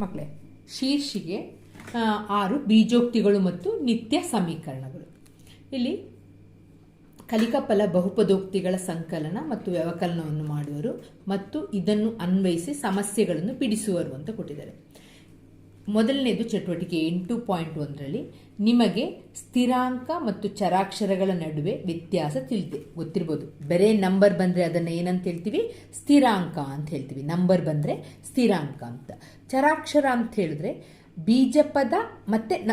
ಮಕ್ಕಳೇ, ಶೀರ್ಷಿಗೆ ಆರು ಬೀಜೋಕ್ತಿಗಳು ಮತ್ತು ನಿತ್ಯ ಸಮೀಕರಣಗಳು. ಇಲ್ಲಿ ಕಲಿಕಾಫಲ ಬಹುಪದೋಕ್ತಿಗಳ ಸಂಕಲನ ಮತ್ತು ವ್ಯವಕಲನವನ್ನು ಮಾಡುವರು ಮತ್ತು ಇದನ್ನು ಅನ್ವಯಿಸಿ ಸಮಸ್ಯೆಗಳನ್ನು ಬಿಡಿಸುವರು ಅಂತ ಕೊಟ್ಟಿದ್ದಾರೆ. ಮೊದಲನೇದು ಚಟುವಟಿಕೆ ಎಂಟು ಪಾಯಿಂಟ್ ಒಂದರಲ್ಲಿ ನಿಮಗೆ ಸ್ಥಿರಾಂಕ ಮತ್ತು ಚರಾಕ್ಷರಗಳ ನಡುವೆ ವ್ಯತ್ಯಾಸ ತಿಳಿದೆ ಗೊತ್ತಿರ್ಬೋದು. ಬರೇ ನಂಬರ್ ಬಂದರೆ ಅದನ್ನು ಏನಂತ ಹೇಳ್ತೀವಿ? ಸ್ಥಿರಾಂಕ ಅಂತ ಹೇಳ್ತೀವಿ. ನಂಬರ್ ಬಂದರೆ ಸ್ಥಿರಾಂಕ ಅಂತ. ಚರಾಕ್ಷರ ಅಂತ ಹೇಳಿದ್ರೆ ಬೀಜಪದ ಮತ್ತೆ ನ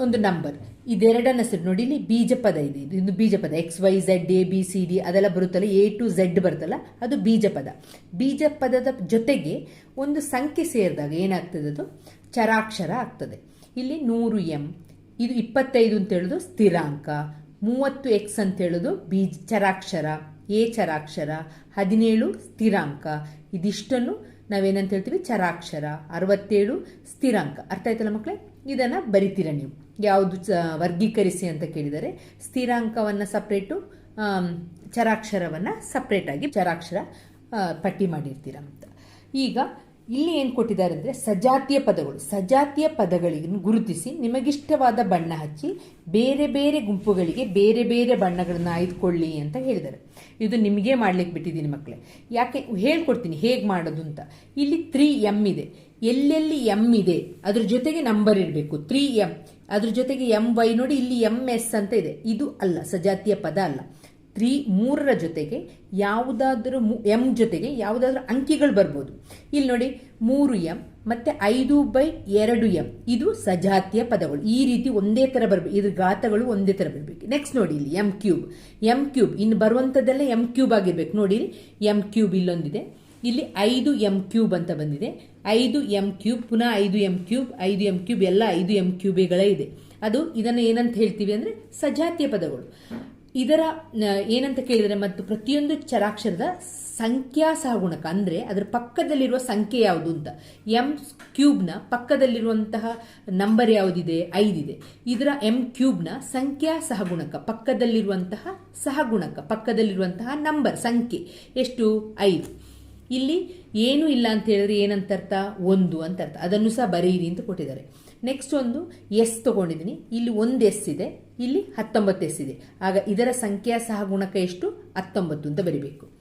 ಒಂದು ನಂಬರ್. ಇದೆರಡನ್ನ ಸರ್ ನೋಡಿ. ಇಲ್ಲಿ ಬೀಜಪದ ಇದೆ. ಇದು ಬೀಜಪದ. X Y Z A B C D ಅದೆಲ್ಲ ಬರುತ್ತಲ್ಲ. ಎ ಟು ಝೆಡ್ ಬರುತ್ತಲ್ಲ. ಅದು ಬೀಜಪದ. ಬೀಜಪದದ ಜೊತೆಗೆ ಒಂದು ಸಂಖ್ಯೆ ಸೇರಿದಾಗ ಏನಾಗ್ತದೆ ಅದು? ಚರಾಕ್ಷರ ಆಗ್ತದೆ. ಇಲ್ಲಿ ನೂರು ಎಂ. ಇದು ಇಪ್ಪತ್ತೈದು ಅಂತ ಹೇಳೋದು ಸ್ಥಿರಾಂಕ. ಮೂವತ್ತು ಎಕ್ಸ್ ಅಂತ ಹೇಳೋದು ಬೀಜ ಚರಾಕ್ಷರ. ಎ ಚರಾಕ್ಷರ. ಹದಿನೇಳು ಸ್ಥಿರಾಂಕ. ಇದಿಷ್ಟನ್ನು ನಾವೇನಂತ ಹೇಳ್ತೀವಿ? ಚರಾಕ್ಷರ. ಅರವತ್ತೇಳು ಸ್ಥಿರಾಂಕ. ಅರ್ಥ ಆಯ್ತಲ್ಲ ಮಕ್ಕಳೇ ಇದನ್ನ ಬರಿತೀರ ನೀವು. ಯಾವುದು ವರ್ಗೀಕರಿಸಿ ಅಂತ ಕೇಳಿದರೆ ಸ್ಥಿರಾಂಕವನ್ನ ಸಪ್ರೇಟು ಚರಾಕ್ಷರವನ್ನ ಸಪ್ರೇಟಾಗಿ ಚರಾಕ್ಷರ ಪಟ್ಟಿ ಮಾಡಿರ್ತೀರ ಅಂತ ಈಗ ಇಲ್ಲಿ ಏನು ಕೊಟ್ಟಿದ್ದಾರೆ ಅಂದರೆ ಸಜಾತಿಯ ಪದಗಳು. ಸಜಾತಿಯ ಪದಗಳಿಗೆ ಗುರುತಿಸಿ ನಿಮಗಿಷ್ಟವಾದ ಬಣ್ಣ ಹಚ್ಚಿ ಬೇರೆ ಬೇರೆ ಗುಂಪುಗಳಿಗೆ ಬೇರೆ ಬೇರೆ ಬಣ್ಣಗಳನ್ನು ಆಯ್ದುಕೊಳ್ಳಿ ಅಂತ ಹೇಳಿದ್ದಾರೆ. ಇದು ನಿಮಗೆ ಮಾಡ್ಲಿಕ್ಕೆ ಬಿಟ್ಟಿದ್ದೀನಿ ಮಕ್ಕಳೇ ಯಾಕೆ ಹೇಳ್ಕೊಡ್ತೀನಿ ಹೇಗೆ ಮಾಡೋದು ಅಂತ. ಇಲ್ಲಿ ತ್ರೀ ಎಂ ಇದೆ. ಎಲ್ಲೆಲ್ಲಿ ಎಂ ಇದೆ, ಅದ್ರ ಜೊತೆಗೆ ನಂಬರ್ ಇರಬೇಕು. Three M. ಅದ್ರ ಜೊತೆಗೆ ಎಂ ವೈ ನೋಡಿ ಇಲ್ಲಿ ಎಂ ಎಸ್ ಅಂತ ಇದೆ. ಇದು ಅಲ್ಲ, ಸಜಾತಿಯ ಪದ ಅಲ್ಲ. ತ್ರೀ ಮೂರರ ಜೊತೆಗೆ ಯಾವುದಾದ್ರೂ ಎಂ ಜೊತೆಗೆ ಯಾವುದಾದ್ರೂ ಅಂಕಿಗಳು ಬರ್ಬೋದು. ಇಲ್ಲಿ ನೋಡಿ, ಮೂರು ಎಂ ಮತ್ತೆ ಐದು ಬೈ ಎರಡು ಎಂ. ಇದು ಸಜಾತಿಯ ಪದಗಳು. ಈ ರೀತಿ ಒಂದೇ ತರ ಬರಬೇಕು. ಇದ್ರ ಗಾತಗಳು ಒಂದೇ ತರ ಬರಬೇಕು. ನೆಕ್ಸ್ಟ್ ನೋಡಿ ಇಲ್ಲಿ ಎಂ ಕ್ಯೂಬ್ ಎಂ ಕ್ಯೂಬ್ ಇನ್ನು ಬರುವಂಥದ್ದೆಲ್ಲ ಎಂ ಕ್ಯೂಬ್ ಆಗಿರ್ಬೇಕು. ನೋಡಿ ಇಲ್ಲಿ ಎಂ ಕ್ಯೂಬ್ ಇಲ್ಲೊಂದಿದೆ. ಇಲ್ಲಿ ಐದು ಎಂ ಕ್ಯೂಬ್ ಅಂತ ಬಂದಿದೆ. ಐದು ಎಂ ಕ್ಯೂಬ್ ಪುನಃ ಐದು ಎಂ ಕ್ಯೂಬ್ ಐದು ಎಂ ಕ್ಯೂಬ್ ಎಲ್ಲ ಐದು ಎಂ ಕ್ಯೂಬ್ಗಳೇ ಇದೆ. ಅದು ಇದನ್ನು ಏನಂತ ಹೇಳ್ತೀವಿ ಅಂದ್ರೆ ಸಜಾತಿಯ ಪದಗಳು. ಇದರ ಏನಂತ ಕೇಳಿದರೆ ಮತ್ತು ಪ್ರತಿಯೊಂದು ಚರಾಕ್ಷರದ ಸಂಖ್ಯಾ ಸಹಗುಣಕ ಅಂದರೆ ಅದರ ಪಕ್ಕದಲ್ಲಿರುವ ಸಂಖ್ಯೆ ಯಾವುದು ಅಂತ. ಎಂ ಕ್ಯೂಬ್ನ ಪಕ್ಕದಲ್ಲಿರುವಂತಹ ನಂಬರ್ ಯಾವುದಿದೆ? ಐದಿದೆ. ಇದರ ಎಂ ಕ್ಯೂಬ್ನ ಸಂಖ್ಯಾ ಸಹಗುಣಕ ಪಕ್ಕದಲ್ಲಿರುವಂತಹ ಸಹಗುಣಕ, ಪಕ್ಕದಲ್ಲಿರುವಂತಹ ನಂಬರ್ ಸಂಖ್ಯೆ. ಎಷ್ಟು? ಐದು. ಇಲ್ಲಿ ಏನೂ ಇಲ್ಲ ಅಂತ ಹೇಳಿದ್ರೆ ಏನಂತ ಅರ್ಥ ಒಂದು ಅಂತ ಅರ್ಥ ಅದನ್ನು ಸಹ ಬರೆಯಿರಿ ಅಂತ ಕೊಟ್ಟಿದ್ದಾರೆ. ನೆಕ್ಸ್ಟ್ ಒಂದು ಎಸ್ ತಗೊಂಡಿದ್ದೀನಿ ಇಲ್ಲಿ ಒಂದು ಎಸ್ ಇದೆ. ಇಲ್ಲಿ ಹತ್ತೊಂಬತ್ತು ಎಸ್ ಇದೆ. ಆಗ ಇದರ ಸಂಖ್ಯಾ ಸಹಗುಣಕ ಎಷ್ಟು? ಹತ್ತೊಂಬತ್ತು ಅಂತ ಬರಿಬೇಕು.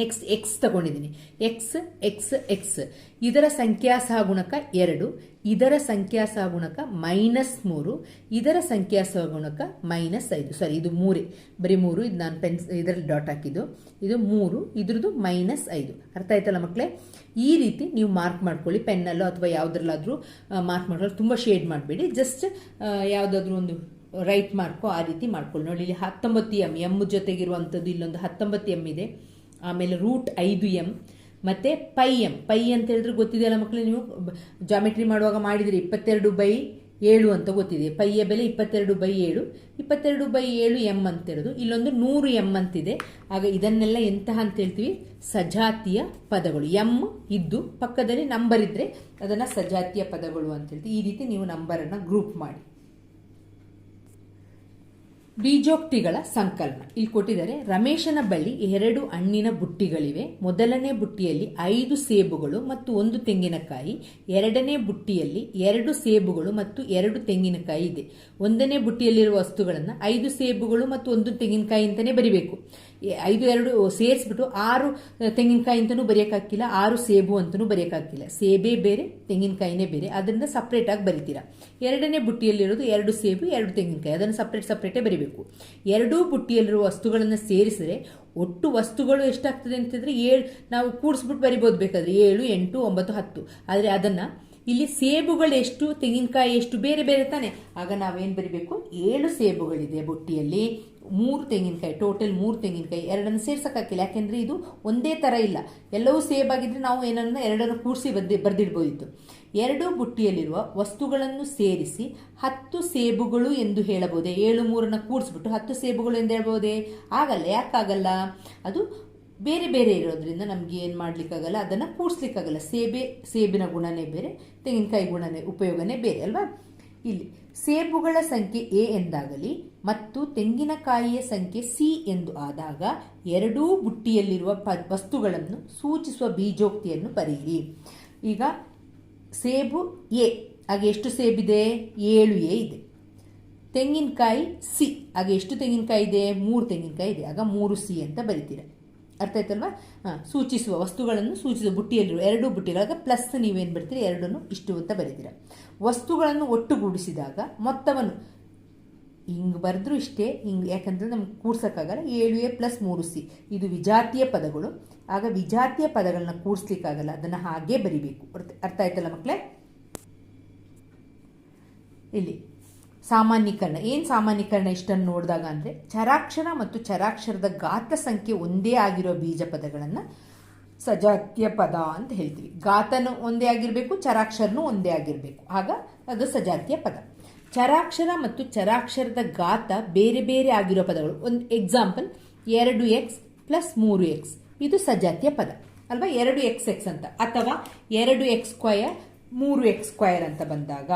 ನೆಕ್ಸ್ಟ್ ಎಕ್ಸ್ ತಗೊಂಡಿದ್ದೀನಿ. ಎಕ್ಸ್ ಎಕ್ಸ್ ಎಕ್ಸ್ ಇದರ ಸಂಖ್ಯಾ ಸಹಗುಣಕ ಎರಡು, ಇದರ ಸಂಖ್ಯಾ ಸಹಗುಣಕ ಮೈನಸ್ ಮೂರು, ಇದರ ಸಂಖ್ಯಾ ಸಹಗುಣಕ ಮೈನಸ್ ಐದು. ಸಾರಿ ಇದು ಮೂರೇ. ಬರೀ ಮೂರು, ಇದು ನಾನು ಪೆನ್ಸ್ ಇದರಲ್ಲಿ ಡಾಟ್ ಹಾಕಿದ್ದು. ಇದು ಮೂರು, ಇದ್ರದ್ದು ಮೈನಸ್ ಐದು. ಅರ್ಥ ಆಯ್ತಲ್ಲ ಮಕ್ಕಳೇ ಈ ರೀತಿ ನೀವು ಮಾರ್ಕ್ ಮಾಡ್ಕೊಳ್ಳಿ. ಪೆನ್ನಲ್ಲೋ ಅಥವಾ ಯಾವುದ್ರಲ್ಲಾದರೂ ಮಾರ್ಕ್ ಮಾಡ್ಕೊಳ್ಳಿ. ತುಂಬ ಶೇಡ್ ಮಾಡಬೇಡಿ. ಜಸ್ಟ್ ಯಾವುದಾದ್ರೂ ಒಂದು ರೈಟ್ ಮಾರ್ಕೋ ಆ ರೀತಿ ಮಾಡ್ಕೊಳ್ಳಿ. ನೋಡಿ, ಇಲ್ಲಿ ಹತ್ತೊಂಬತ್ತು ಎಂ ಎಂ ಜೊತೆಗಿರುವಂಥದ್ದು ಇಲ್ಲೊಂದು ಹತ್ತೊಂಬತ್ತು ಎಂ ಇದೆ. ಆಮೇಲೆ ರೂಟ್ ಐದು ಎಂ ಮತ್ತೆ ಪೈ ಎಂ ಪೈ ಅಂತ ಹೇಳಿದ್ರೆ ಗೊತ್ತಿದೆಯಲ್ಲ ಮಕ್ಕಳು ನೀವು? ಜಾಮೆಟ್ರಿ ಮಾಡುವಾಗ ಮಾಡಿದರೆ ಇಪ್ಪತ್ತೆರಡು ಬೈ ಏಳು ಅಂತ ಗೊತ್ತಿದೆ. ಪೈಯ ಬೆಲೆ ಇಪ್ಪತ್ತೆರಡು ಬೈ ಏಳು. ಇಪ್ಪತ್ತೆರಡು ಬೈ ಏಳು ಎಂ ಅಂತ ಹೇಳೋದು ಇಲ್ಲೊಂದು ನೂರು ಎಂ ಅಂತಿದೆ. ಆಗ ಇದನ್ನೆಲ್ಲ ಎಂತಹ ಅಂತ ಹೇಳ್ತೀವಿ? ಸಜಾತಿಯ ಪದಗಳು. ಎಂ ಇದ್ದು ಪಕ್ಕದಲ್ಲಿ ನಂಬರ್ ಇದ್ರೆ ಅದನ್ನ ಸಜಾತಿಯ ಪದಗಳು ಅಂತ ಹೇಳ್ತೀವಿ. ಈ ರೀತಿ ನೀವು ನಂಬರನ್ನು ಗ್ರೂಪ್ ಮಾಡಿ. ಬೀಜೋಕ್ತಿಗಳ ಸಂಕಲನ ಇಲ್ಲಿ ಕೊಟ್ಟಿದ್ದಾರೆ, ರಮೇಶನ ಬಳಿ ಎರಡು ಹಣ್ಣಿನ ಬುಟ್ಟಿಗಳಿವೆ. ಮೊದಲನೇ ಬುಟ್ಟಿಯಲ್ಲಿ ಐದು ಸೇಬುಗಳು ಮತ್ತು ಒಂದು ತೆಂಗಿನಕಾಯಿ. ಎರಡನೇ ಬುಟ್ಟಿಯಲ್ಲಿ ಎರಡು ಸೇಬುಗಳು ಮತ್ತು ಎರಡು ತೆಂಗಿನಕಾಯಿ ಇದೆ. ಒಂದನೇ ಬುಟ್ಟಿಯಲ್ಲಿರುವ ವಸ್ತುಗಳನ್ನು ಐದು ಸೇಬುಗಳು ಮತ್ತು ಒಂದು ತೆಂಗಿನಕಾಯಿ ಅಂತಲೇ ಬರಿಬೇಕು. ಐದು, ಎರಡು ಸೇರಿಸ್ಬಿಟ್ಟು ಆರು ತೆಂಗಿನಕಾಯಿ ಅಂತಲೂ ಬರೆಯೋಕ್ಕಾಗಿಲ್ಲ ಆರು ಸೇಬು ಅಂತಲೂ ಬರೆಯೋಕ್ಕಾಗಿಲ್ಲ ಸೇಬೇ ಬೇರೆ, ತೆಂಗಿನಕಾಯಿನೇ ಬೇರೆ. ಅದರಿಂದ ಸಪ್ರೇಟಾಗಿ ಬರಿತೀರಾ. ಎರಡನೇ ಬುಟ್ಟಿಯಲ್ಲಿರೋದು ಎರಡು ಸೇಬು, ಎರಡು ತೆಂಗಿನಕಾಯಿ. ಅದನ್ನು ಸಪ್ರೇಟ್ ಸಪ್ರೇಟೇ ಬರಿಬೇಕು. ಎರಡೂ ಬುಟ್ಟಿಯಲ್ಲಿರುವ ವಸ್ತುಗಳನ್ನು ಸೇರಿಸಿದ್ರೆ ಒಟ್ಟು ವಸ್ತುಗಳು ಎಷ್ಟಾಗ್ತದೆ ಅಂತಂದರೆ ಏಳು, ನಾವು ಕೂಡಿಸ್ಬಿಟ್ಟು ಬರಿಬೋದು ಬೇಕಾದರೆ. ಏಳು, ಎಂಟು, ಒಂಬತ್ತು, ಹತ್ತು. ಆದರೆ ಅದನ್ನ ಇಲ್ಲಿ ಸೇಬುಗಳು ಎಷ್ಟು, ತೆಂಗಿನಕಾಯಿ ಎಷ್ಟು, ಬೇರೆ ಬೇರೆ ತಾನೆ. ಆಗ ನಾವೇನು ಬರಿಬೇಕು? ಏಳು ಸೇಬುಗಳಿದೆ ಬುಟ್ಟಿಯಲ್ಲಿ. ಮೂರು ತೆಂಗಿನಕಾಯಿ ಟೋಟಲ್ ಮೂರು ತೆಂಗಿನಕಾಯಿ, ಎರಡನ್ನು ಸೇರ್ಸೋಕ್ಕಾಗಿಲ್ಲ ಯಾಕೆಂದರೆ ಇದು ಒಂದೇ ಥರ ಇಲ್ಲ. ಎಲ್ಲವೂ ಸೇಬಾಗಿದ್ದರೆ ನಾವು ಏನನ್ನ ಎರಡನ್ನು ಕೂಡಿಸಿ ಬದ್ದು ಬರೆದಿಡ್ಬೋದಿತ್ತು. ಎರಡು ಬುಟ್ಟಿಯಲ್ಲಿರುವ ವಸ್ತುಗಳನ್ನು ಸೇರಿಸಿ ಹತ್ತು ಸೇಬುಗಳು ಎಂದು ಹೇಳಬಹುದೇ? ಏಳು ಮೂರನ್ನು ಕೂಡಿಸ್ಬಿಟ್ಟು ಹತ್ತು ಸೇಬುಗಳು ಎಂದು ಹೇಳ್ಬೋದೇ? ಆಗಲ್ಲ. ಯಾಕಾಗಲ್ಲ? ಅದು ಬೇರೆ ಬೇರೆ ಇರೋದ್ರಿಂದ ನಮಗೆ ಏನು ಮಾಡ್ಲಿಕ್ಕಾಗಲ್ಲ, ಅದನ್ನು ಕೂಡಿಸ್ಲಿಕ್ಕಾಗಲ್ಲ. ಸೇಬೆ, ಸೇಬಿನ ಗುಣನೇ ಬೇರೆ, ತೆಂಗಿನಕಾಯಿ ಗುಣನೇ, ಉಪಯೋಗನೇ ಬೇರೆ, ಅಲ್ವಾ? ಇಲ್ಲಿ, ಸೇಬುಗಳ ಸಂಖ್ಯೆ ಎ ಎಂದಾಗಲಿ ಮತ್ತು ತೆಂಗಿನಕಾಯಿಯ ಸಂಖ್ಯೆ ಸಿ ಎಂದು ಆದಾಗ ಎರಡೂ ಬುಟ್ಟಿಯಲ್ಲಿರುವ ಪ, ವಸ್ತುಗಳನ್ನು ಸೂಚಿಸುವ ಬೀಜೋಕ್ತಿಯನ್ನು ಬರೆಯಿರಿ. ಈಗ, ಸೇಬು ಎ, ಹಾಗೆ ಎಷ್ಟು ಸೇಬಿದೆ? ಏಳು ಎ ಇದೆ. ತೆಂಗಿನಕಾಯಿ ಸಿ, ಹಾಗೆ ಎಷ್ಟು ತೆಂಗಿನಕಾಯಿ ಇದೆ? ಮೂರು ತೆಂಗಿನಕಾಯಿ ಇದೆ. ಆಗ ಮೂರು ಸಿ ಅಂತ ಬರಿತೀರ. ಅರ್ಥ ಆಯ್ತಲ್ವಾ? ಸೂಚಿಸುವ ವಸ್ತುಗಳನ್ನು ಸೂಚಿಸುವ ಬುಟ್ಟಿಯಲ್ಲಿರುವ ಎರಡು ಬುಟ್ಟಿಗಳಾಗ ಪ್ಲಸ್ ನೀವೇನು ಬರ್ತೀರಿ ಎರಡನ್ನು ಇಷ್ಟು ಅಂತ ಬರೀತೀರ. ವಸ್ತುಗಳನ್ನು ಒಟ್ಟುಗೂಡಿಸಿದಾಗ ಮೊತ್ತವನ್ನು ಹಿಂಗೆ ಬರೆದ್ರು ಇಷ್ಟೇ, ಹಿಂಗೆ ಯಾಕಂದರೆ ನಮ್ಗೆ ಕೂಡ್ಸೋಕ್ಕಾಗಲ್ಲ ಏಳು ಎ ಪ್ಲಸ್ ಮೂರು ಸಿ. ಇದು ವಿಜಾತಿಯ ಪದಗಳು. ಆಗ ವಿಜಾತಿಯ ಪದಗಳನ್ನ ಕೂಡಿಸ್ಲಿಕ್ಕಾಗಲ್ಲ ಅದನ್ನು ಹಾಗೇ ಬರಿಬೇಕು. ಅರ್ಥ ಅರ್ಥ ಆಯ್ತಲ್ಲ ಮಕ್ಕಳೇ ಇಲ್ಲಿ. ಸಾಮಾನ್ಯೀಕರಣ. ಏನು ಸಾಮಾನ್ಯೀಕರಣ ಇಷ್ಟನ್ನು ನೋಡಿದಾಗ ಅಂದರೆ ಚರಾಕ್ಷರ ಮತ್ತು ಚರಾಕ್ಷರದ ಗಾತ್ರ ಸಂಖ್ಯೆ ಒಂದೇ ಆಗಿರೋ ಬೀಜ ಪದಗಳನ್ನು ಸಜಾತ್ಯ ಪದ ಅಂತ ಹೇಳ್ತೀವಿ. ಗಾತನು ಒಂದೇ ಆಗಿರಬೇಕು, ಚರಾಕ್ಷರನೂ ಒಂದೇ ಆಗಿರಬೇಕು. ಆಗ ಅದು ಸಜಾತ್ಯ ಪದ. ಚರಾಕ್ಷರ ಮತ್ತು ಚರಾಕ್ಷರದ ಗಾತ ಬೇರೆ ಬೇರೆ ಆಗಿರೋ ಪದಗಳು. ಒಂದು ಎಕ್ಸಾಂಪಲ್ ಎರಡು ಎಕ್ಸ್ ಪ್ಲಸ್ ಮೂರು ಎಕ್ಸ್ ಇದು ಸಜಾತ್ಯ ಪದ. ಅಲ್ವಾ? ಎರಡು ಎಕ್ಸ್ ಎಕ್ಸ್ ಅಂತ. ಅಥವಾ ಎರಡು ಎಕ್ಸ್ ಸ್ಕ್ವಯರ್ ಮೂರು ಎಕ್ಸ್ ಸ್ಕ್ವಯರ್ ಅಂತ ಬಂದಾಗ.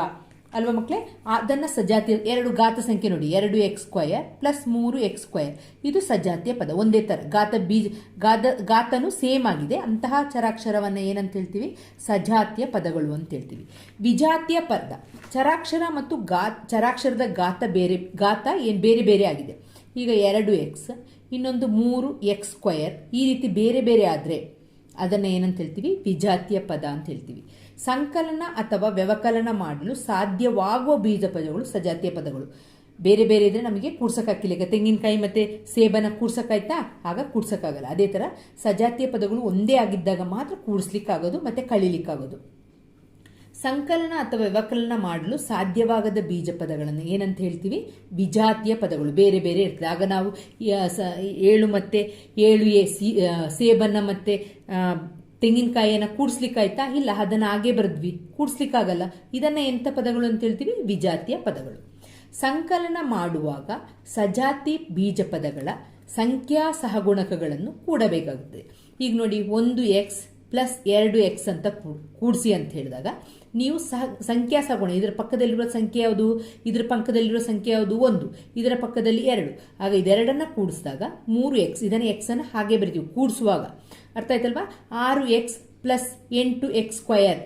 ಅಲ್ವಾ ಮಕ್ಕಳೇ ಅದನ್ನು ಸಜಾತಿಯ ಎರಡು ಘಾತ ಸಂಖ್ಯೆ ನೋಡಿ. ಎರಡು ಎಕ್ಸ್ ಸ್ಕ್ವಯರ್ ಪ್ಲಸ್ ಮೂರು ಎಕ್ಸ್ ಸ್ಕ್ವಯರ್ ಇದು ಸಜಾತಿಯ ಪದ. ಒಂದೇ ಥರ ಗಾತ ಬೀಜ ಗಾದ ಗಾತನು ಸೇಮ್ ಆಗಿದೆ. ಅಂತಹ ಚರಾಕ್ಷರವನ್ನು ಏನಂತ ಹೇಳ್ತೀವಿ? ಸಜಾತಿಯ ಪದಗಳು ಅಂತ ಹೇಳ್ತೀವಿ. ವಿಜಾತಿಯ ಪದ. ಚರಾಕ್ಷರ ಮತ್ತು ಗಾ ಚರಾಕ್ಷರದ ಗಾತ ಬೇರೆ ಗಾತ ಏನು ಬೇರೆ ಬೇರೆ ಆಗಿದೆ. ಈಗ ಎರಡು ಎಕ್ಸ್ ಇನ್ನೊಂದು ಮೂರು ಎಕ್ಸ್ ಸ್ಕ್ವಯರ್ ಈ ರೀತಿ ಬೇರೆ ಬೇರೆ ಆದರೆ ಅದನ್ನು ಏನಂತ ಹೇಳ್ತೀವಿ? ವಿಜಾತಿಯ ಪದ ಅಂತ ಹೇಳ್ತೀವಿ. ಸಂಕಲನ ಅಥವಾ ವ್ಯವಕಲನ ಮಾಡಲು ಸಾಧ್ಯವಾಗುವ ಬೀಜ ಪದಗಳು, ಸಜಾತಿಯ ಪದಗಳು. ಬೇರೆ ಬೇರೆ ಇದ್ರೆ ನಮಗೆ ಕೂಡ್ಸಕ್ಕಾಗಿಲ್ಲ ಈಗ ತೆಂಗಿನಕಾಯಿ ಮತ್ತೆ ಸೇಬನ ಕೂಡ್ಸಕ್ಕಾಯ್ತಾ ಆಗ ಕೂಡ್ಸಕ್ಕಾಗಲ್ಲ ಅದೇ ಥರ ಸಜಾತಿಯ ಪದಗಳು ಒಂದೇ ಆಗಿದ್ದಾಗ ಮಾತ್ರ ಕೂಡಿಸ್ಲಿಕ್ಕಾಗೋದು ಮತ್ತೆ ಕಳಿಲಿಕ್ಕಾಗೋದು. ಸಂಕಲನ ಅಥವಾ ವ್ಯವಕಲನ ಮಾಡಲು ಸಾಧ್ಯವಾಗದ ಬೀಜ ಪದಗಳನ್ನು ಏನಂತ ಹೇಳ್ತೀವಿ? ವಿಜಾತಿಯ ಪದಗಳು. ಬೇರೆ ಬೇರೆ ಇರ್ತದೆ. ಆಗ ನಾವು ಏಳು ಮತ್ತೆ, ಏಳು ಎ ಸಿ ಸೇಬನ್ನ ಮತ್ತೆ ತೆಂಗಿನಕಾಯಿಯನ್ನು ಕೂಡಿಸ್ಲಿಕ್ಕಾಯ್ತಾ ಇಲ್ಲ, ಅದನ್ನು ಹಾಗೆ ಬರೆದ್ವಿ. ಕೂಡಿಸ್ಲಿಕ್ಕಾಗಲ್ಲ. ಇದನ್ನ ಎಂಥ ಪದಗಳು ಅಂತ ಹೇಳ್ತೀವಿ? ವಿಜಾತಿಯ ಪದಗಳು. ಸಂಕಲನ ಮಾಡುವಾಗ ಸಜಾತಿ ಬೀಜ ಪದಗಳ ಸಂಖ್ಯಾ ಸಹಗುಣಕಗಳನ್ನು ಕೂಡಬೇಕಾಗುತ್ತದೆ ಈಗ ನೋಡಿ, ಒಂದು ಎಕ್ಸ್ ಪ್ಲಸ್ ಎರಡು ಎಕ್ಸ್ ಅಂತ ಕೂಡಿಸಿ ಅಂತ ಹೇಳಿದಾಗ, ನೀವು ಸಹ ಸಂಖ್ಯಾ ಸಹಗುಣ, ಇದರ ಪಕ್ಕದಲ್ಲಿರುವ ಸಂಖ್ಯೆ ಯಾವುದು? ಇದರ ಪಕ್ಕದಲ್ಲಿರುವ ಸಂಖ್ಯೆ ಯಾವುದು? ಒಂದು. ಇದರ ಪಕ್ಕದಲ್ಲಿ ಎರಡು. ಆಗ ಇದೆರಡನ್ನು ಕೂಡಿಸಿದಾಗ ಮೂರು ಎಕ್ಸ್ ಇದನ್ನು ಎಕ್ಸನ್ನು ಹಾಗೆ ಬರಿತೀವಿ. ಕೂಡಿಸುವಾಗ ಅರ್ಥ ಆಯ್ತಲ್ವಾ? ಆರು ಎಕ್ಸ್ ಪ್ಲಸ್ ಎಂಟು ಎಕ್ಸ್ ಸ್ಕ್ವಯರ್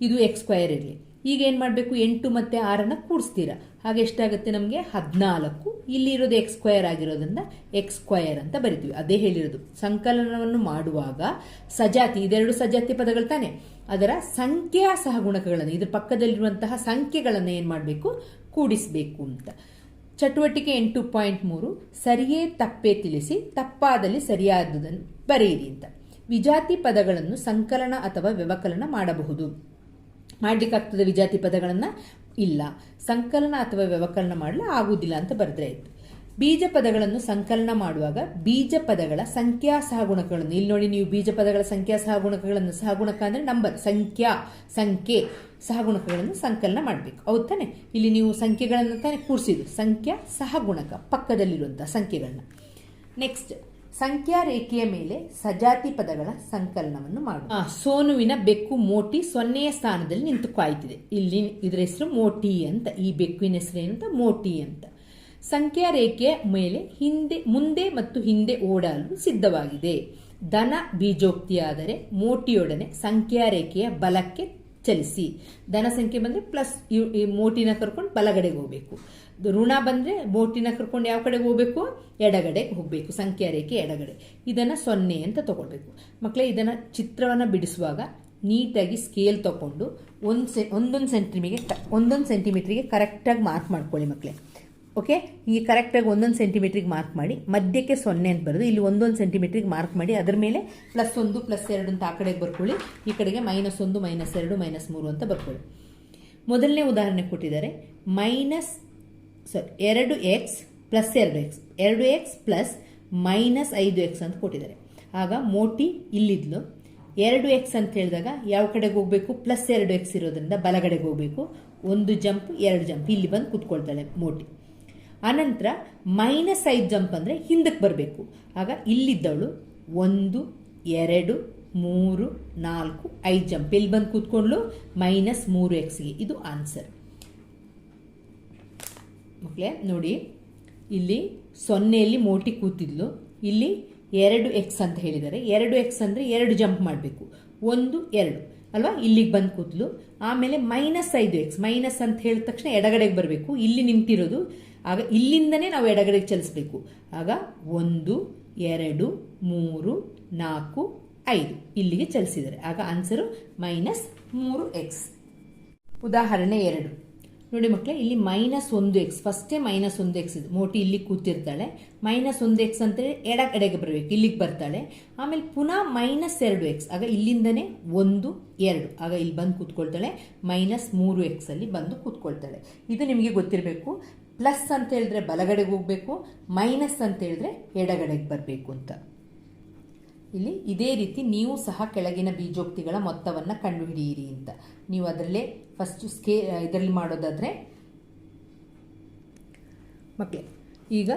ಇದು ಎಕ್ಸ್ ಸ್ಕ್ವಯರ್ ಇರಲಿ. ಈಗ ಏನು ಮಾಡಬೇಕು? ಎಂಟು ಮತ್ತು ಆರನ್ನು ಕೂಡಿಸ್ತೀರಾ. ಹಾಗೆ ಎಷ್ಟಾಗುತ್ತೆ ನಮಗೆ? ಹದಿನಾಲ್ಕು. ಇಲ್ಲಿ ಇರೋದು ಎಕ್ಸ್ ಸ್ಕ್ವಯರ್ ಆಗಿರೋದ್ರಿಂದ ಎಕ್ಸ್ ಸ್ಕ್ವಯರ್ ಅಂತ ಬರಿತೀವಿ. ಅದೇ ಹೇಳಿರೋದು. ಸಂಕಲನವನ್ನು ಮಾಡುವಾಗ ಸಜಾತಿ, ಇದೆರಡು ಸಜಾತಿ ಪದಗಳು ತಾನೆ. ಅದರ ಸಂಖ್ಯಾ ಸಹಗುಣಕಗಳನ್ನು, ಇದ್ರ ಪಕ್ಕದಲ್ಲಿರುವಂತಹ ಸಂಖ್ಯೆಗಳನ್ನು ಏನು ಮಾಡಬೇಕು? ಕೂಡಿಸಬೇಕು ಅಂತ. ಚಟುವಟಿಕೆ ಎಂಟು ಪಾಯಿಂಟ್ ಮೂರು, ಸರಿಯೇ ತಪ್ಪೇ ತಿಳಿಸಿ, ತಪ್ಪಾದಲ್ಲಿ ಸರಿಯಾದದನ್ನು ಬರೆಯಿರಿ ಅಂತ. ವಿಜಾತಿ ಪದಗಳನ್ನು ಸಂಕಲನ ಅಥವಾ ವ್ಯವಕಲನ ಮಾಡಬಹುದು. ಮಾಡಲಿಕ್ಕಾಗ್ತದೆ ವಿಜಾತಿ ಪದಗಳನ್ನು ಇಲ್ಲ. ಸಂಕಲನ ಅಥವಾ ವ್ಯವಕಲನ ಮಾಡಲು ಆಗುವುದಿಲ್ಲ ಅಂತ ಬರೆದ್ರೆ ಆಯ್ತು. ಬೀಜ ಪದಗಳನ್ನು ಸಂಕಲನ ಮಾಡುವಾಗ ಬೀಜ ಪದಗಳ ಸಂಖ್ಯಾ ಸಹಗುಣಕಗಳನ್ನು ಇಲ್ಲಿ ನೋಡಿ ನೀವು ಬೀಜ ಪದಗಳ ಸಂಖ್ಯಾ ಸಹಗುಣಕಗಳನ್ನು ಸಹಗುಣಕ ಅಂದರೆ ನಂಬರ್ ಸಂಖ್ಯಾ, ಸಂಖ್ಯೆ, ಸಹಗುಣಕಗಳನ್ನು ಸಂಕಲನ ಮಾಡಬೇಕು. ಹೌದ್ ತಾನೆ? ಇಲ್ಲಿ ನೀವು ಸಂಖ್ಯೆಗಳನ್ನು ತಾನೆ ಕೂರಿಸಿದ್ದು. ಸಂಖ್ಯಾ, ಸಹಗುಣಕ ಪಕ್ಕದಲ್ಲಿರುವಂತಹ ಸಂಖ್ಯೆಗಳನ್ನ. ನೆಕ್ಸ್ಟ್ ಸಂಖ್ಯಾ ರೇಖೆಯ ಮೇಲೆ ಸಜಾತಿ ಪದಗಳ ಸಂಕಲನವನ್ನು ಮಾಡು ಸೋನುವಿನ ಬೆಕ್ಕು ಮೋಟಿ ಸೊನ್ನೆಯ ಸ್ಥಾನದಲ್ಲಿ ನಿಂತು ಕಾಯ್ತಿದೆ ಇಲ್ಲಿ ಇದರ ಹೆಸರು ಮೋಟಿ ಅಂತ, ಈ ಬೆಕ್ಕಿನ ಹೆಸರು ಏನಂತ? ಮೋಟಿ ಅಂತ. ಸಂಖ್ಯಾ ರೇಖೆಯ ಮೇಲೆ ಹಿಂದೆ, ಮುಂದೆ ಮತ್ತು ಹಿಂದೆ ಓಡಲು ಸಿದ್ಧವಾಗಿದೆ. ದನ ಬೀಜೋಕ್ತಿಯಾದರೆ ಮೋಟಿಯೊಡನೆ ಸಂಖ್ಯಾ ರೇಖೆಯ ಬಲಕ್ಕೆ ಚಲಿಸಿ. ದನ ಸಂಖ್ಯೆ ಬಂದರೆ ಪ್ಲಸ್ ಮೋಟಿನ ಕರ್ಕೊಂಡು ಬಲಗಡೆಗೆ ಹೋಗಬೇಕು. ಋಣ ಬಂದರೆ ಮೋಟಿನ ಕರ್ಕೊಂಡು ಯಾವ ಕಡೆಗೆ ಹೋಗಬೇಕು? ಎಡಗಡೆ ಹೋಗಬೇಕು. ಸಂಖ್ಯಾ ರೇಖೆ ಎಡಗಡೆ. ಇದನ್ನು ಸೊನ್ನೆ ಅಂತ ತಗೊಳ್ಬೇಕು. ಮಕ್ಕಳೇ ಇದನ್ನು ಚಿತ್ರವನ್ನು ಬಿಡಿಸುವಾಗ ನೀಟಾಗಿ ಸ್ಕೇಲ್ ತಗೊಂಡು ಒಂದು ಸೆ, ಒಂದೊಂದು ಸೆಂಟಿಮೀಗೆ ಒಂದೊಂದು ಸೆಂಟಿಮೀಟ್ರಿಗೆ ಕರೆಕ್ಟಾಗಿ ಮಾರ್ಕ್ ಮಾಡ್ಕೊಳ್ಳಿ ಮಕ್ಕಳೇ ಓಕೆ? ಹೀಗೆ ಕರೆಕ್ಟಾಗಿ ಒಂದೊಂದು ಸೆಂಟಿಮೀಟ್ರಿಗೆ ಮಾರ್ಕ್ ಮಾಡಿ, ಮಧ್ಯಕ್ಕೆ ಸೊನ್ನೆ ಅಂತ ಬರೋದು, ಇಲ್ಲಿ ಒಂದೊಂದು ಸೆಂಟಿಮೀಟ್ರಿಗೆ ಮಾರ್ಕ್ ಮಾಡಿ, ಅದರ ಮೇಲೆ ಪ್ಲಸ್ ಒಂದು ಪ್ಲಸ್ ಎರಡು ಅಂತ ಆ ಕಡೆಗೆ ಬರ್ಕೊಳ್ಳಿ. ಈ ಕಡೆಗೆ ಮೈನಸ್ ಒಂದು ಮೈನಸ್ ಎರಡು ಮೈನಸ್ ಮೂರು ಅಂತ ಬರ್ಕೊಳ್ಳಿ. ಮೊದಲನೇ ಉದಾಹರಣೆ ಕೊಟ್ಟಿದ್ದಾರೆ. ಮೈನಸ್ ಸಾರಿ ಎರಡು ಎಕ್ಸ್ ಪ್ಲಸ್ ಎರಡು ಎಕ್ಸ್ ಎರಡು ಎಕ್ಸ್ ಪ್ಲಸ್ ಮೈನಸ್ ಐದು ಎಕ್ಸ್ ಅಂತ ಕೊಟ್ಟಿದ್ದಾರೆ. ಆಗ ಮೋಟಿ ಇಲ್ಲಿದ್ಲು. ಎರಡು ಎಕ್ಸ್ ಅಂತ ಹೇಳಿದಾಗ ಯಾವ ಕಡೆಗೆ ಹೋಗಬೇಕು? ಪ್ಲಸ್ ಎರಡು ಎಕ್ಸ್ ಇರೋದ್ರಿಂದ ಬಲಗಡೆಗೆ ಹೋಗಬೇಕು. ಒಂದು ಜಂಪ್ ಎರಡು ಜಂಪ್ ಇಲ್ಲಿ ಬಂದು ಕೂತ್ಕೊಳ್ತಾಳೆ ಮೋಟಿ. ಆನಂತರ ಮೈನಸ್ ಐದು ಜಂಪ್ ಅಂದರೆ ಹಿಂದಕ್ಕೆ ಬರಬೇಕು. ಆಗ ಇಲ್ಲಿದ್ದವಳು ಒಂದು, ಎರಡು, ಮೂರು, ನಾಲ್ಕು, ಐದು ಜಂಪ್ ಎಲ್ಲಿ ಬಂದು ಕೂತ್ಕೊಂಡ್ಲು? ಮೈನಸ್ ಮೂರು ಎಕ್ಸ್ಗೆ ಇದು ಆನ್ಸರ್ ಮಕ್ಕಳೇ ನೋಡಿ. ಇಲ್ಲಿ ಸೊನ್ನೆಯಲ್ಲಿ ಮೋಟಿ ಕೂತಿದ್ಲು. ಇಲ್ಲಿ ಎರಡು ಎಕ್ಸ್ ಅಂತ ಹೇಳಿದ್ದಾರೆ. ಎರಡು ಎಕ್ಸ್ ಅಂದರೆ ಎರಡು ಜಂಪ್ ಮಾಡಬೇಕು. ಒಂದು, ಎರಡು. ಅಲ್ವಾ? ಇಲ್ಲಿಗೆ ಬಂದು ಕೂತ್ಲು. ಆಮೇಲೆ ಮೈನಸ್ ಐದು ಎಕ್ಸ್ ಮೈನಸ್ ಅಂತ ಹೇಳಿದ ತಕ್ಷಣ ಎಡಗಡೆಗೆ ಬರಬೇಕು. ಇಲ್ಲಿ ನಿಂತಿರೋದು ಆಗ ಇಲ್ಲಿಂದನೇ ನಾವು ಎಡಗಡೆಗೆ ಚಲಿಸ್ಬೇಕು. ಆಗ ಒಂದು, ಎರಡು, ಮೂರು, ನಾಲ್ಕು, ಐದು ಇಲ್ಲಿಗೆ ಚಲಿಸಿದರೆ. ಆಗ ಆನ್ಸರು ಮೈನಸ್ ಮೂರು ಎಕ್ಸ್ ಉದಾಹರಣೆ ಎರಡು. ನೋಡಿ ಮಕ್ಕಳೇ, ಇಲ್ಲಿ ಮೈನಸ್ ಒಂದು ಎಕ್ಸ್ ಫಸ್ಟೇ ಮೈನಸ್ ಒಂದು ಎಕ್ಸ್ ಇದು. ಮೋಟಿ ಇಲ್ಲಿ ಕೂತಿರ್ತಾಳೆ. ಮೈನಸ್ ಒಂದು ಎಕ್ಸ್ ಅಂತ ಎಡ ಎಡೆಗೆ ಬರಬೇಕು. ಇಲ್ಲಿಗೆ ಬರ್ತಾಳೆ. ಆಮೇಲೆ ಪುನಃ ಮೈನಸ್ ಎರಡು ಎಕ್ಸ್ ಆಗ ಇಲ್ಲಿಂದನೇ ಒಂದು, ಎರಡು. ಆಗ ಇಲ್ಲಿ ಬಂದು ಕೂತ್ಕೊಳ್ತಾಳೆ. ಮೈನಸ್ ಮೂರು ಎಕ್ಸಲ್ಲಿ ಬಂದು ಕೂತ್ಕೊಳ್ತಾಳೆ. ಇದು ನಿಮಗೆ ಗೊತ್ತಿರಬೇಕು. ಪ್ಲಸ್ ಅಂತ ಹೇಳಿದ್ರೆ ಬಲಗಡೆಗೆ ಹೋಗಬೇಕು, ಮೈನಸ್ ಅಂತ ಹೇಳಿದ್ರೆ ಎಡಗಡೆಗೆ ಬರಬೇಕು ಅಂತ. ಇಲ್ಲಿ ಇದೇ ರೀತಿ ನೀವು ಸಹ ಕೆಳಗಿನ ಬೀಜೋಕ್ತಿಗಳ ಮೊತ್ತವನ್ನು ಕಂಡುಹಿಡಿಯಿರಿ ಅಂತ. ನೀವು ಅದರಲ್ಲೇ ಫಸ್ಟ್ ಸ್ಕೇ, ಇದರಲ್ಲಿ ಮಾಡೋದಾದರೆ ಮಕ್ಕಳೇ ಈಗ